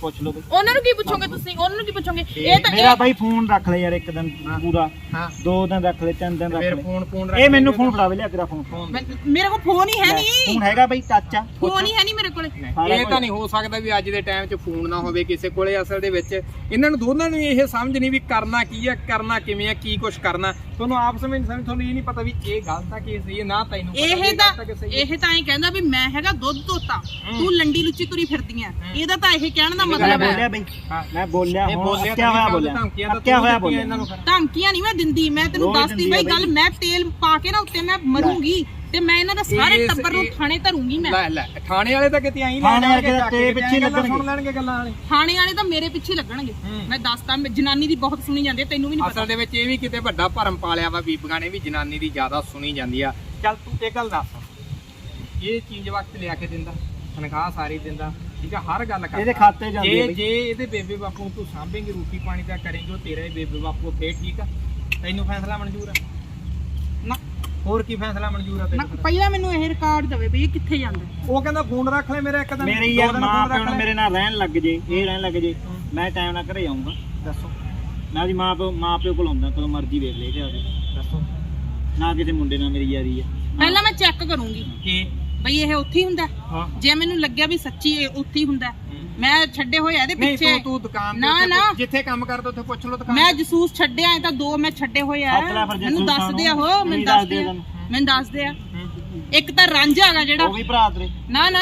ਪੁੱਛ ਲਓ ਬਈ ਉਹਨਾਂ ਨੂੰ ਕੀ ਪੁੱਛੋਗੇ ਤੁਸੀਂ? ਉਹਨਾਂ ਨੂੰ ਕੀ ਪੁੱਛੋਗੇ? ਇਹ ਤਾਂ ਮੇਰਾ ਇਹ- ਬਾਈ ਫੋਨ ਰੱਖ ਲੈ ਯਾਰ ਇੱਕ ਦਿਨ ਪੂਰਾ। ਹਾਂ। ਦੋ ਦਿਨ ਰੱਖ ਲੈ ਤਿੰਨ ਦਿਨ ਰੱਖ ਫਿਰ ਲੈ। ਫੋਨ ਫੋਨ ਇਹ ਮੈਨੂੰ ਫੋਨ ਫੜਾਵੇ ਲਿਆ ਤੇਰਾ ਫੋਨ। ਮੈਂ- ਮੇਰੇ ਕੋਲ ਫੋਨ ਹੀ ਹੈ ਨਹੀਂ। ਫੋਨ ਹੈਗਾ ਬਈ ਟੱਚ ਆ ਫੋਨ ਹੀ ਹੈ ਨਹੀਂ ਮੇਰੇ ਕੋਲ। ਸਾਰਾ ਇਹ ਕੁਝ। ਤਾਂ ਨਹੀਂ ਹੋ ਸਕਦਾ ਵੀ ਅੱਜ ਦੇ ਟਾਈਮ 'ਚ ਫੋਨ ਨਾ ਹੋਵੇ ਕਿਸੇ ਕੋਲੇ ਅਸਲ ਦੇ ਵਿੱਚ। ਇਹਨਾਂ ਨੂੰ ਦੋਨਾਂ ਨੂੰ ਇਹ ਸਮਝ ਨਹੀਂ ਵੀ ਕਰਨਾ ਕੀ ਹੈ ਕਰਨਾ ਕਿਵੇਂ ਹੈ ਕੀ ਕੁਝ ਕਰਨਾ। ਤੁਹਾਨੂੰ ਆਪਸ ਵਿੱਚ ਨਹੀਂ ਸਮਝ ਤੁਹਾਨੂੰ ਇਹ ਨਹੀਂ ਪਤਾ ਵੀ ਇਹ ਗਲਤ ਆ ਕਿ ਸਹੀ ਹੈ ਨਾ ਤੈਨੂੰ ਇਹ ਤਾਂ। ਇਹ ਤਾਂ ਐਂ ਕਹਿੰਦਾ ਵੀ ਮੈਂ ਹੈਗਾ ਦੁੱਧ ਧੋਤਾ ਤੂੰ ਲੰਡੀ ਲੁੱਚੀ ਤੁਰੀ ਫਿਰਦੀ ਆ ਇਹਦਾ ਤਾਂ ਇਹ ਕਹਿਣ ਦਾ ਮੈਂ ਮਤਲਬ ਬੋਲਿਆ ਹੈ। ਬਈ ਹਾਂ। ਮੈਂ ਬੋਲਿਆ ਇਹ ਹੁਣ ਬੋਲਿਆ ਅੱਕਿਆ ਹੋਇਆ ਬੋਲਿਆ। ਤੂੰ ਹੋਇਆ ਬੋਲਿਆ। ਧਮਕੀਆਂ ਨਹੀਂ ਮੈਂ ਦਿੰਦੀ ਮੈਂ ਤੈਨੂੰ ਦੱਸਦੀ ਬਈ ਗੱਲ। ਮੈਂ ਤੇਲ ਪਾ ਕੇ ਨਾ ਉੱਤੇ ਮੈਂ ਮਰੂੰਗੀ। ਤੇ ਮੈਂ ਇਹਨਾਂ ਦਾ ਸਾਰੇ ਇਸ- ਟੱਬਰ ਨੂੰ ਇਹ- ਥਾਣੇ ਧਰੂੰਗੀ ਮੈਂ। ਲੈ ਲੈ ਥਾਣੇ ਵਾਲੇ ਤਾਂ ਕਿਤੇ ਆਈ ਥਾਣੇ ਵਾਲੇ ਤਾਂ ਤੇਰੇ ਪਿੱਛੇ ਸੁਣ ਲੱਗਣਗੇ। ਲੈਣਗੇ ਗੱਲਾਂ ਵਾਲੇ। ਥਾਣੇ ਵਾਲੇ ਤਾਂ ਮੇਰੇ ਪਿੱਛੇ ਲੱਗਣਗੇ। ਹੂੰ। ਮੈਂ ਦੱਸਦਾ ਮੈਂ- ਜਨਾਨੀ ਦੀ ਬਹੁਤ ਸੁਣੀ ਜਾਂਦੀ ਹੈ ਤੈਨੂੰ ਵੀ ਨਹੀਂ ਪਤਾ। ਅਸਲ ਦੇ ਵਿੱਚ ਇਹ ਵੀ ਕਿਤੇ ਵੱਡਾ ਭਰਮ ਪਾਲਿਆ ਵਾ ਬੀਬੀਆਂ ਨੇ ਵੀ ਜਨਾਨੀ ਦੀ ਜ਼ਿਆਦਾ ਸੁਣੀ ਜਾਂਦੀ ਆ। ਚੱਲ ਤੂੰ ਇਹ ਗੱਲ ਦੱਸ। ਇਹ ਚੀਜ਼ ਵਕਤ ਲਿਆ ਕੇ ਦਿੰਦਾ ਤਨਖਾਹ ਸਾਰੀ ਦਿੰਦਾ ਠੀਕ ਆ ਹਰ ਗੱਲ ਕਰਦਾ। ਇਹਦੇ ਖਾਤੇ ਜਾਂਦੀ ਜੇ ਹੈ ਬਈ। ਜੇ ਇਹਦੇ ਬੇਬੇ ਬਾਪੂ ਨੂੰ ਤੂੰ ਸਾਂਭੇਂਗੀ ਰੋਟੀ ਪਾਣੀ ਦਾ ਕਰੇਂਗੀ ਉਹ ਤੇਰਾ ਹੀ ਬੇਬੇ ਬਾਪੂ ਫੇਰ ਠੀਕ ਆ। ਤੈਨੂੰ ਫੈਸਲਾ ਮਨਜ਼ੂਰ ਆ। ਹੋਰ ਕੀ ਫੈਸਲਾ ਮਨਜ਼ੂਰ ਆ ਨਾ ਤੈਨੂੰ? ਪਹਿਲਾਂ ਮੈਨੂੰ ਇਹ ਰਿਕਾਰਡ ਦੇਵੇ ਵੀ ਇਹ ਕਿੱਥੇ ਜਾਂਦਾ। ਉਹ ਕਹਿੰਦਾ ਫੋਨ ਰੱਖ ਲੈ ਮੇਰਾ ਇੱਕ ਦਿਨ। ਮੇਰੇ ਯਾਰ ਮਾਂ ਪਿਓ ਨੂੰ। ਮੇਰੇ ਨਾਲ ਰਹਿਣ ਲੱਗ ਜੇ ਇਹ ਰਹਿਣ ਲੱਗ ਜੇ। ਮੈਂ ਟਾਈਮ ਨਾਲ ਘਰੇ ਆਉਂਗਾ ਦੱਸੋ। ਮੈਂ ਉਹਦੀ ਮਾਂ ਪਿਓ ਮਾਂ ਪਿਓ ਕੋਲ ਆਉਂਦਾ ਕਦੋਂ ਮਰਜ਼ੀ ਵੇਖ ਲੈ ਕੇ। ਆਵੇ ਦੱਸੋ। ਨਾ ਕਿਸੇ ਮੁੰਡੇ ਨਾਲ ਮੇਰੀ ਯਾਰੀ ਆ। ਪਹਿਲਾਂ ਮੈਂ ਚੈੱਕ ਕਰੂੰਗੀ। ਕੀ? ਬਈ ਇਹ ਉੱਥੇ ਹੀ ਹੁੰਦਾ। ਜੇ ਮੈਨੂੰ ਲੱਗਿਆ ਵੀ ਸੱਚੀ ਇਹ ਉੱਥੇ ਹੀ ਹੁੰਦਾ ਮੈਂ ਛੱਡੇ ਹੋਏ ਆ ਇਹਦੇ ਨਹੀਂ ਪਿੱਛੇ ਤੂੰ ਤੂੰ ਦੁਕਾਨ ਤੇ ਨਾ, ਉੱਥੇ ਨਾ। ਪੁੱਛ- ਜਿੱਥੇ ਕੰਮ ਕਰਦਾ ਉੱਥੇ ਪੁੱਛ ਲਓ ਦੁਕਾਨ ਮੈਂ ਤੇ। ਜਸੂਸ ਛੱਡਿਆ ਐ ਤਾਂ ਦੋ ਮੈਂ ਛੱਡੇ ਹੋਏ ਆ ਸੱਤ ਲੈ ਫਿਰ ਮੈਨੂੰ ਜਸੂਸ ਦੱਸਦੇ ਆ ਸਾਨੂੰ। ਉਹ ਮੈਨੂੰ ਨਹੀਂ ਦੱਸਦੇ ਦੱਸਦੇ ਆ ਤੈਨੂੰ। ਮੈਨੂੰ ਦੱਸਦੇ ਆ ਹੂੰ। ਇੱਕ ਤਾਂ ਰਾਂਝਾ ਹੈਗਾ ਜਿਹੜਾ ਉਹ ਵੀ ਭਰਾ ਤੇਰੇ ਨਾ ਨਾ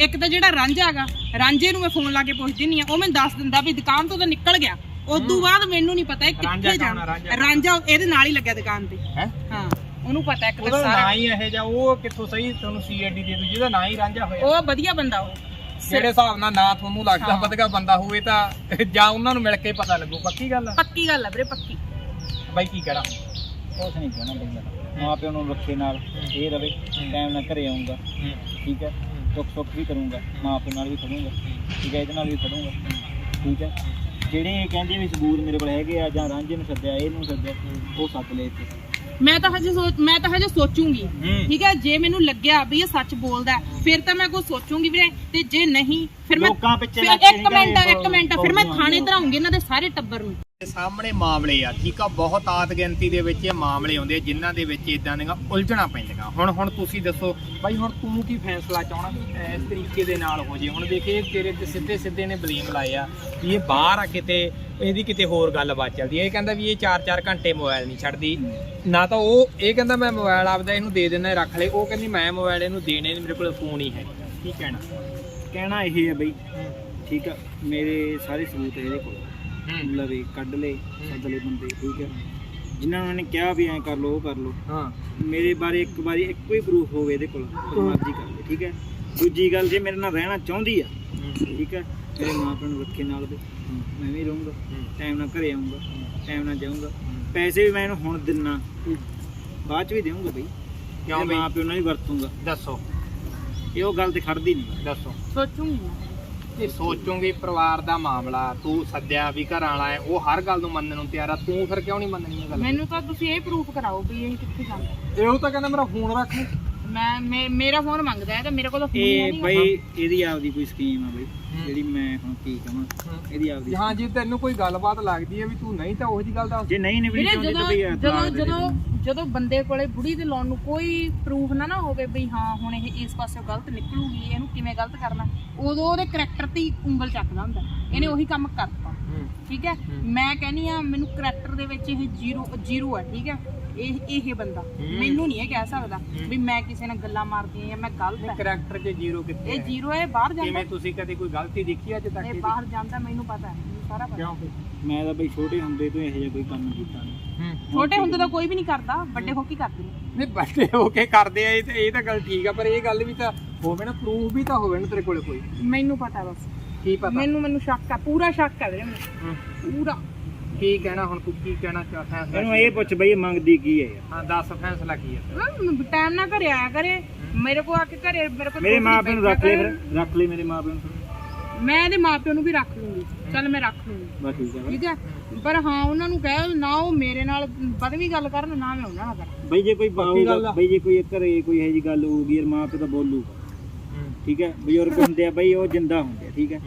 ਇੱਕ ਤਾਂ ਜਿਹੜਾ ਰਾਂਝਾ ਹੈਗਾ ਰਾਂਝੇ ਨੂੰ ਮੈਂ ਫੋਨ ਲਾ ਕੇ ਪੁੱਛਦੀ ਨਹੀਂ ਆ ਉਹ ਮੈਨੂੰ ਦੱਸ ਦਿੰਦਾ ਵੀ ਦੁਕਾਨ ਤੋਂ ਤਾਂ ਨਿਕਲ ਗਿਆ ਉਦੋਂ ਬਾਅਦ ਮੈਨੂੰ ਨਹੀਂ ਪਤਾ ਇਹ ਰਾਂਝਾ ਕਿੱਥੇ ਕੌਣ ਆ, ਜਾਣਾ ਰਾਂਝਾ? ਰਾਂਝਾ ਇਹਦੇ ਨਾਲ ਹੀ ਲੱਗਿਆ ਦੁਕਾਨ ਤੇ ਹੈਂ? ਹਾਂ ਉਹਨੂੰ ਪਤਾ ਇੱਕ ਤਾਂ ਉਹਦਾ ਨਾਂ ਸਾਰਾ ਹੀ ਇਹ ਜਾ ਉਹ ਕਿੱਥੋਂ ਸਹੀ ਤੁਹਾਨੂੰ ਸੀਐਡੀ ਦੇ ਦੂ ਜਿਹਦਾ ਨਾਂ ਹੀ ਰਾਂਝਾ ਹੋਇਆ ਉਹ ਵਧੀਆ ਬੰਦਾ ਉਹ ਜਿਹੜੇ ਹਿਸਾਬ ਨਾਲ ਨਾਂ ਤੁਹਾਨੂੰ ਲੱਗਦਾ ਹਾਂ। ਵਧਗਾ ਬੰਦਾ ਹੋਵੇ ਤਾਂ ਜਾਂ ਉਹਨਾਂ ਨੂੰ ਮਿਲ ਕੇ ਪਤਾ ਲੱਗੂ ਪੱਕੀ ਗੱਲ ਆ? ਪੱਕੀ ਗੱਲ ਹੈ ਵੀਰੇ ਪੱਕੀ। ਬਾਈ ਕੀ ਕਰਾਂ ਕੁਛ ਨਹੀਂ ਕਹਿਣਾ ਬਈ ਮੈਂ ਮਾਂ ਪਿਓ ਨੂੰ ਰੱਖੇ ਨਾਲ ਇਹ ਰਵੇ ਟਾਈਮ ਨਾਲ ਘਰੇ ਆਉਂਗਾ ਠੀਕ ਹੈ? ਦੁੱਖ ਸੁੱਖ ਵੀ ਕਰੂੰਗਾ ਮਾਂ ਪਿਓ ਨਾਲ ਵੀ ਖੜੂੰਗਾ ਠੀਕ ਹੈ? ਇਹਦੇ ਨਾਲ ਵੀ ਖੜੂੰਗਾ ਠੀਕ ਹੈ। ਜਿਹੜੇ ਇਹ ਕਹਿੰਦੇ ਵੀ ਸਬੂਤ ਮੇਰੇ ਕੋਲ ਹੈਗੇ ਆ ਜਾਂ ਰਾਂਝੇ ਨੂੰ ਸੱਦਿਆ ਇਹਨੂੰ ਸੱਦਿਆ ਉਹ ਸੱਦ ਲਏ ਇੱਥੇ। ਮੈਂ ਤਾਂ ਹਜੇ ਸੋਚ ਮੈਂ ਤਾਂ ਹਜੇ ਸੋਚੂੰਗੀ। ਠੀਕ ਹੈ? ਜੇ ਮੈਨੂੰ ਲੱਗਿਆ ਵੀ ਇਹ ਸੱਚ ਬੋਲਦਾ ਫਿਰ ਤਾਂ ਮੈਂ ਕੁਝ ਸੋਚੂੰਗੀ ਵੀਰੇ। ਤੇ ਜੇ ਨਹੀਂ ਫਿਰ ਮੈਂ ਲੋਕਾਂ ਪਿੱਛੇ ਫਿਰ ਲੱਗ ਕੇ ਇੱਕ ਨਹੀਂ ਮਿੰਟ ਇੱਕ ਮਿੰਟ ਫਿਰ ਮੈਂ ਥਾਣੇ ਧਰਾਉਂਗੀ ਇਹਨਾਂ ਦੇ ਸਾਰੇ ਟੱਬਰ ਨੂੰ। ਸਾਹਮਣੇ ਮਾਮਲੇ ਆ, ਠੀਕ ਆ? ਬਹੁਤ ਆਤ ਗਿਣਤੀ ਦੇ ਵਿੱਚ ਇਹ ਮਾਮਲੇ ਆਉਂਦੇ ਜਿਨ੍ਹਾਂ ਦੇ ਵਿੱਚ ਇਦਾਂ ਦੀਆਂ ਉਲਝਣਾ ਪੈਂਦੀਆਂ। ਹੁਣ ਹੁਣ ਤੁਸੀਂ ਦੱਸੋ, ਬਾਈ, ਹੁਣ ਤੂੰ ਕੀ ਫੈਸਲਾ ਚਾਹਣਾ ਇਸ ਤਰੀਕੇ ਦੇ ਨਾਲ ਹੋ ਜੇ? ਹੁਣ ਦੇਖੇ, ਤੇਰੇ ਤੇ ਸਿੱਧੇ ਸਿੱਧੇ ਨੇ ਬਲੇਮ ਲਾਏ ਵੀ ਇਹ ਬਾਹਰ ਆ ਕਿਤੇ, ਇਹਦੀ ਕਿਤੇ ਹੋਰ ਗੱਲਬਾਤ ਚੱਲਦੀ ਹੈ ਇਹ ਕਹਿੰਦਾ ਵੀ ਇਹ 4-4 ਘੰਟੇ ਮੋਬਾਈਲ ਨਹੀਂ ਛੱਡਦੀ। ਨਾ ਤਾਂ ਉਹ, ਇਹ ਕਹਿੰਦਾ ਮੈਂ ਮੋਬਾਈਲ ਆਪਦਾ ਇਹਨੂੰ ਦੇ ਦਿੰਦਾ, ਰੱਖ ਲੈ। ਉਹ ਕਹਿੰਦੀ ਮੈਂ ਮੋਬਾਈਲ ਇਹਨੂੰ ਦੇਣੇ ਨਹੀਂ, ਮੇਰੇ ਕੋਲ ਫੋਨ ਹੀ ਹੈ। ਕੀ ਕਹਿਣਾ? ਕਹਿਣਾ ਇਹ ਹੈ ਬਈ, ਠੀਕ ਆ, ਮੇਰੇ ਸਾਰੇ ਸਬੂਤ ਇਹਦੇ ਕੋਲ ਲਵੇ ਕੱਢ ਲੈ ਸੱਦ ਬੰਦੇ ਠੀਕ ਹੈ। ਜਿਨ੍ਹਾਂ ਨੂੰ ਨੇ ਕਿਹਾ ਵੀ ਐਂ ਕਰ ਲਓ ਉਹ ਕਰ ਲਓ। ਹਾਂ। ਮੇਰੇ ਬਾਰੇ ਇੱਕ ਵਾਰੀ ਇੱਕੋ ਹੀ ਪ੍ਰੂਫ ਹੋਵੇ ਇਹਦੇ ਕੋਲ ਮਰਜ਼ੀ ਕਰ ਲੈ ਠੀਕ ਹੈ। ਦੂਜੀ ਗੱਲ ਜੇ ਮੇਰੇ ਨਾਲ ਰਹਿਣਾ ਚਾਹੁੰਦੀ ਆ ਠੀਕ ਹੈ ਮੇਰੇ ਮਾਂ ਪਿਓ ਨੂੰ ਰੱਖੇ ਨਾਲ ਦੇ ਮੈਂ ਵੀ ਰਹੂੰਗਾ ਟਾਈਮ ਨਾਲ ਘਰੇ ਆਉਂਗਾ ਟਾਈਮ ਨਾਲ ਜਾਊਂਗਾ। ਪੈਸੇ ਵੀ ਮੈਂ ਇਹਨੂੰ ਹੁਣ ਦਿੰਨਾ। ਬਾਅਦ ਚ ਵੀ ਦੇਵਾਂਗਾ ਬਈ। ਕਿਉਂ ਪਿਓ ਨਾਲ ਹੀ ਵਰਤੂੰਗਾ। ਦੱਸੋ। ਇਹ ਉਹ ਗੱਲ ਤੇ ਖੜਦੀ ਨਹੀਂ ਦੱਸੋ। ਸੋਚੂੰਗੀ। ਇਹ ਸੋਚੋਗੇ ਪਰਿਵਾਰ ਦਾ ਮਾਮਲਾ ਤੂੰ ਸੱਦਿਆ ਵੀ ਘਰ ਵਾਲਾ ਹੈ ਉਹ ਹਰ ਗੱਲ ਨੂੰ ਮੰਨਣ ਨੂੰ ਤਿਆਰ ਆ ਤੂੰ ਫਿਰ ਕਿਉਂ ਨਹੀਂ ਮੰਨਣੀ ਇਹ ਗੱਲ? ਮੈਨੂੰ ਤਾਂ ਤੁਸੀਂ ਇਹ ਪ੍ਰੂਫ ਕਰਾਓ ਵੀ ਇਹ ਕਿੱਥੇ ਜਾਂਦਾ। ਇਹੋ ਤਾਂ ਕਹਿੰਦਾ ਮੇਰਾ ਫੋਨ ਰੱਖ ਲੈ। ਮੈਂ ਮੇ- ਮੇਰਾ ਫੋਨ ਮੰਗਦਾ ਹੈ ਤੇ ਮੇਰੇ ਕੋਲ ਤਾਂ ਫੋਨ ਹੀ ਇਹ ਨਹੀਂ ਬਈ ਇਹਦੀ ਆਪਦੀ ਕੋਈ ਸਕੀਮ ਆ ਬਈ। ਜਿਹੜੀ ਮੈਂ ਹੁਣ ਕੀ ਕਹਾਂ ਇਹਦੀ ਆਪਦੀ ਹਾਂ ਜੀ ਤੈਨੂੰ ਕੋਈ ਗੱਲਬਾਤ ਲੱਗਦੀ ਹੈ ਵੀ ਤੂੰ ਨਹੀਂ ਤਾਂ ਉਹੀ ਜੀ ਗੱਲ ਦੱਸ। ਜੇ ਨਹੀਂ ਨਿਭਣੀ ਵੀਰੇ ਚਾਹੁੰਦੀ ਜਦੋਂ ਤਾਂ ਬਈ ਜਦੋਂ ਤਲਾਕ ਦੇ ਜਦੋਂ ਦੇ ਜਦੋਂ ਬੰਦੇ ਕੋਲੇ ਬੁੜੀ ਦੇ ਲਾਉਣ ਨੂੰ ਕੋਈ ਪ੍ਰੂਫ ਨਾ ਨਾ ਹੋਵੇ ਬਈ ਹਾਂ ਹੁਣ ਇਹ ਇਸ ਪਾਸੇ ਗਲਤ ਨਿਕਲੂਗੀ ਇਹਨੂੰ ਕਿਵੇਂ ਗਲਤ ਕਰਨਾ ਉਦੋਂ ਉਹਦੇ ਕਰੈਕਟਰ ਤੇ ਉਂਗਲ ਚੱਕਦਾ ਹੁੰਦਾ ਇਹਨੇ ਉਹੀ ਕੰਮ ਕਰਤਾ। ਠੀਕ ਹੈ? ਮੈਂ ਕਹਿੰਨੀ ਆ ਮੈਨੂੰ ਕਰੈਕਟਰ ਦੇ ਵਿੱਚ ਇਹ ਜ਼ੀਰੋ ਜ਼ੀਰੋ ਹੈ ਠੀਕ ਹੈ? ਇਹ ਇਹ ਬੰਦਾ। ਮੈਨੂੰ ਨਹੀਂ ਇਹ ਕਹਿ ਸਕਦਾ ਵੀ ਮੈਂ ਕਿਸੇ ਨਾਲ ਗੱਲਾਂ ਮਾਰਦੀ ਆ ਜਾਂ ਮੈਂ ਗਲਤ ਹੈ। ਕਰੈਕਟਰ 'ਚ ਜ਼ੀਰੋ ਕਿੱਥੇ ਇਹ? ਜ਼ੀਰੋ ਹੈ ਬਾਹਰ ਜਾਂਦਾ। ਕਿਵੇਂ ਤੁਸੀਂ ਕਦੇ ਕੋਈ ਗਲਤੀ ਦੇਖੀ ਅੱਜ ਤੱਕ ਇਹ? ਬਾਹਰ ਜਾਂਦਾ ਮੈਨੂੰ ਪਤਾ ਹੈ ਸਾਰਾ ਪਤਾ। ਮੈਂ ਤਾਂ ਬਈ ਛੋਟੇ ਹੁੰਦੇ ਤੋਂ ਇਹੋ ਜਿਹਾ ਕੋਈ ਕੰਮ ਕੀਤਾ ਛੋਟੇ ਹੁੰਦੇ ਤਾਂ ਕੋਈ ਵੀ ਨਹੀਂ ਕਰਦਾ ਵੱਡੇ ਹੋ ਕੇ ਕਰਦੇ ਨੇ। ਨਹੀਂ ਵੱਡੇ ਹੋ ਕੇ ਕਰਦੇ ਆ ਇਹ ਤੇ ਇਹ ਤਾਂ ਗੱਲ ਠੀਕ ਆ ਪਰ ਇਹ ਗੱਲ ਵੀ ਤਾਂ ਹੋਵੇ ਨਾ ਪ੍ਰੂਫ ਵੀ ਤਾਂ ਹੋਵੇ ਨਾ ਤੇਰੇ ਕੋਲੇ ਕੋਈ। ਮੈਨੂੰ ਪਤਾ ਬਸ। ਕੀ ਪਤਾ? ਮੈਨੂੰ ਮੈਨੂੰ ਸ਼ੱਕ ਆ ਪੂਰਾ ਸ਼ੱਕ ਹੈ ਵੀਰੇ ਮੈਨੂੰ। ਹੂੰ। ਪੂਰਾ। ਕੀ ਕਹਿਣਾ ਹੁਣ ਤੂੰ ਕੀ ਕਹਿਣਾ ਚਾਹਤਾ ਹੈ ਇਹਨੂੰ ਇਹ ਪੁੱਛ ਬਈ ਇਹ ਮੰਗਦੀ ਕੀ ਹੈ ਯਾਰ? ਹਾਂ ਦੱਸ ਫੈਸਲਾ ਕੀ ਹੈ ਟਾਈਮ ਨਾਲ ਘਰੇ ਆਇਆ ਕਰੇ। ਮੇਰੇ ਕੋ ਆ ਕੇ ਘਰੇ ਮੇਰੇ ਕੋਲ ਮੇਰੇ ਮਾਂ ਪਿਓ ਨੂੰ ਰੱਖ ਲੈ ਫਿਰ। ਰੱਖ ਲੈ ਮੇਰੇ ਮਾਂ ਪਿਓ ਨੂੰ। ਮੈਂ ਇਹਦੇ ਮਾਪਿਆਂ ਨੂੰ ਵੀ ਰੱਖ ਲੂੰਗੀ। ਚੱਲ ਮੈਂ ਰੱਖ ਲੂੰਗੀ। ਬਸ ਠੀਕ ਹੈ ਠੀਕ ਹੈ। ਪਰ ਹਾਂ ਉਹਨਾਂ ਨੂੰ ਕਹਿ ਨਾ ਉਹ ਮੇਰੇ ਨਾਲ ਵੱਧ ਵੀ ਗੱਲ ਕਰਨ ਨਾ ਮੈਂ ਉਹਨਾਂ ਨਾਲ ਕਰਾਂ ਬਈ ਜੇ ਕੋਈ ਬਾਊਗਾ। ਬਈ ਜੇ ਕੋਈ ਘਰੇ ਕੋਈ ਇਹੋ ਜੀ ਗੱਲ ਹੋਊਗੀ ਯਾਰ ਮਾਂ ਪਿਓ ਤਾਂ ਬੋਲੂਗਾ ਠੀਕ ਹੈ? ਬਜ਼ੁਰਗ ਹੁੰਦੇ ਆ ਬਈ ਉਹ ਜਿੰਦਾ ਹੁੰਦੇ ਆ ਠੀਕ ਹੈ?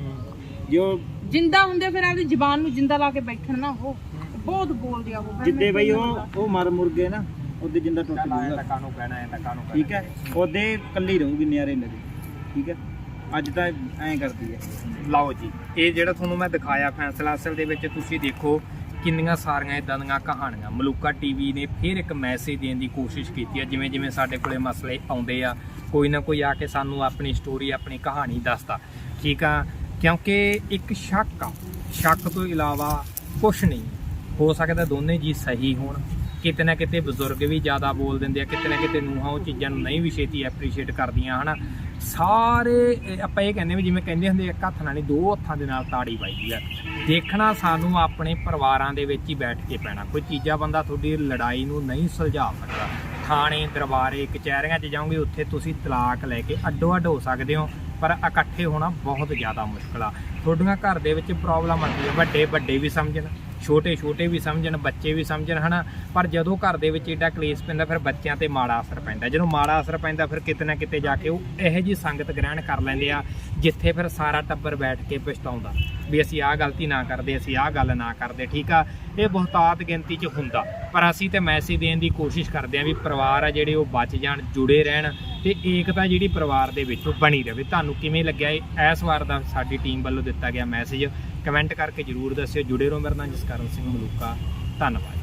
ਜੋ ਜਿੰਦਾ ਹੁੰਦੇ ਫਿਰ ਆਪਦੀ ਜ਼ਬਾਨ ਨੂੰ ਜਿੰਦਾ ਲਾ ਕੇ ਬੈਠਣ ਨਾ ਉਹ। ਬਹੁਤ ਬੋਲਦੇ ਆ ਉਹ ਜਿੱਦੇ ਬਈ ਉਹ। ਉਹ ਮਰ ਮੁਰ ਗਏ ਨਾ ਉਹਦੇ ਜਿੰਦਾ ਟੁੱਟ ਜੂਗਾ ਕਹਿਣਾ ਹੈ ਠੀਕ ਹੈ? ਉਹਦੇ ਕੱਲੀ ਰਹੂਗੀ ਨਿਆਰੇ ਲੜੀ ਠੀਕ ਹੈ? ਅੱਜ ਤਾਂ ਐਂ ਕਰਦੀ ਹੈ। ਲਓ ਜੀ, ਇਹ ਜਿਹੜਾ ਤੁਹਾਨੂੰ ਮੈਂ ਦਿਖਾਇਆ ਫੈਸਲਾ, ਅਸਲ ਦੇ ਵਿੱਚ ਤੁਸੀਂ ਦੇਖੋ ਕਿੰਨੀਆਂ ਸਾਰੀਆਂ ਇਦਾਂ ਦੀਆਂ ਕਹਾਣੀਆਂ। ਮਲੂਕਾ ਟੀਵੀ ਨੇ ਫਿਰ ਇੱਕ ਮੈਸੇਜ ਦੇਣ ਦੀ ਕੋਸ਼ਿਸ਼ ਕੀਤੀ ਹੈ, ਜਿਵੇਂ ਜਿਵੇਂ ਸਾਡੇ ਕੋਲੇ ਮਸਲੇ ਆਉਂਦੇ ਆ, ਕੋਈ ਨਾ ਕੋਈ ਆ ਕੇ ਸਾਨੂੰ ਆਪਣੀ ਸਟੋਰੀ ਆਪਣੀ ਕਹਾਣੀ ਦੱਸਦਾ। ਠੀਕ ਆ? ਕਿਉਂਕਿ ਇੱਕ ਸ਼ੱਕ ਆ। ਸ਼ੱਕ ਤੋਂ ਇਲਾਵਾ ਕੁਝ ਨਹੀਂ। ਹੋ ਸਕਦਾ ਦੋਨੇ ਜੀ ਸਹੀ ਹੋਣ। ਕਿਤੇ ਨਾ ਕਿਤੇ ਬਜ਼ੁਰਗ ਵੀ ਜ਼ਿਆਦਾ ਬੋਲ ਦਿੰਦੇ ਆ, ਕਿਤੇ ਨਾ ਕਿਤੇ ਨੂੰਹਾਂ ਉਹ ਚੀਜ਼ਾਂ ਨੂੰ ਨਹੀਂ ਵੀ ਛੇਤੀ ਐਪਰੀਸ਼ੀਏਟ ਕਰਦੀਆਂ, ਹਨਾ? ਸਾਰੇ ਆਪਾਂ ਇਹ ਕਹਿੰਦੇ ਵੀ ਜਿਵੇਂ ਕਹਿੰਦੇ ਹੁੰਦੇ ਇੱਕ ਹੱਥ ਨਾਲ ਨਹੀਂ, ਦੋ ਹੱਥਾਂ ਦੇ ਨਾਲ ਤਾੜੀ ਵੱਜਦੀ ਆ। ਦੇਖਣਾ ਸਾਨੂੰ ਆਪਣੇ ਪਰਿਵਾਰਾਂ ਦੇ ਵਿੱਚ ਹੀ ਬੈਠ ਕੇ ਪੈਣਾ। ਕੋਈ ਚੀਜ਼ਾਂ ਬੰਦਾ ਤੁਹਾਡੀ ਲੜਾਈ ਨੂੰ ਨਹੀਂ ਸੁਲਝਾ ਸਕਦਾ। ਥਾਣੇ, ਦਰਬਾਰੇ, ਕਚਹਿਰੀਆਂ 'ਚ ਜਾਓਗੇ, ਉੱਥੇ ਤੁਸੀਂ ਤਲਾਕ ਲੈ ਕੇ ਅੱਡੋ ਅੱਡ ਹੋ ਸਕਦੇ ਹੋ, ਪਰ ਇਕੱਠੇ ਹੋਣਾ ਬਹੁਤ ਜ਼ਿਆਦਾ ਮੁਸ਼ਕਲ ਆ। ਤੁਹਾਡੀਆਂ ਘਰ ਦੇ ਵਿੱਚ ਪ੍ਰੋਬਲਮ ਆਉਂਦੀ ਹੈ ਵੱਡੇ ਵੱਡੇ ਵੀ ਸਮਝਣ। ਛੋਟੇ ਛੋਟੇ ਵੀ ਸਮਝਣ, ਬੱਚੇ ਵੀ ਸਮਝਣ, ਹਨਾ? ਪਰ ਜਦੋਂ ਘਰ ਦੇ ਵਿੱਚ ਏਡਾ ਕਲੇਸ਼ ਪੈਂਦਾ, ਫਿਰ ਬੱਚਿਆਂ ਤੇ ਮਾੜਾ ਅਸਰ ਪੈਂਦਾ। ਜਦੋਂ ਮਾੜਾ ਅਸਰ ਪੈਂਦਾ, ਫਿਰ ਕਿਤੇ ਨਾ ਕਿਤੇ ਜਾ ਕੇ ਉਹ ਇਹੋ ਜੀ ਸੰਗਤ ਗ੍ਰਹਿਣ ਕਰ ਲੈਂਦੇ ਆ, ਜਿੱਥੇ ਫਿਰ ਸਾਰਾ ਟੱਬਰ ਬੈਠ ਕੇ ਪਛਤਾਉਂਦਾ ਵੀ ਅਸੀਂ ਆਹ ਗਲਤੀ ਨਾ ਕਰਦੇ, ਅਸੀਂ ਆਹ ਗੱਲ ਨਾ ਕਰਦੇ, ਠੀਕ ਆ? ਇਹ ਬਹੁਤਾਤ ਗਿਣਤੀ 'ਚ ਹੁੰਦਾ। ਪਰ ਅਸੀਂ ਤੇ ਮੈਸੇਜ ਦੇਣ ਦੀ ਕੋਸ਼ਿਸ਼ ਕਰਦੇ ਆ ਵੀ ਪਰਿਵਾਰ ਆ ਜਿਹੜੇ ਉਹ ਬਚ ਜਾਣ, ਜੁੜੇ ਰਹਿਣ ਤੇ ਏਕਤਾ ਜਿਹੜੀ ਪਰਿਵਾਰ ਦੇ ਵਿੱਚ ਉਹ ਬਣੀ ਰਹੇ। ਤੁਹਾਨੂੰ ਕਿਵੇਂ ਲੱਗਿਆ ਇਸ ਵਾਰ ਦਾ ਸਾਡੀ ਟੀਮ ਵੱਲੋਂ ਦਿੱਤਾ ਗਿਆ ਮੈਸੇਜ ਕਮੈਂਟ ਕਰਕੇ ਜਰੂਰ ਦੱਸਿਓ। ਜੁੜੇ ਰਹੋ ਮੇਰੇ ਨਾਲ ਜਸਕਰਨ ਸਿੰਘ ਮਲੂਕਾ। ਧੰਨਵਾਦ।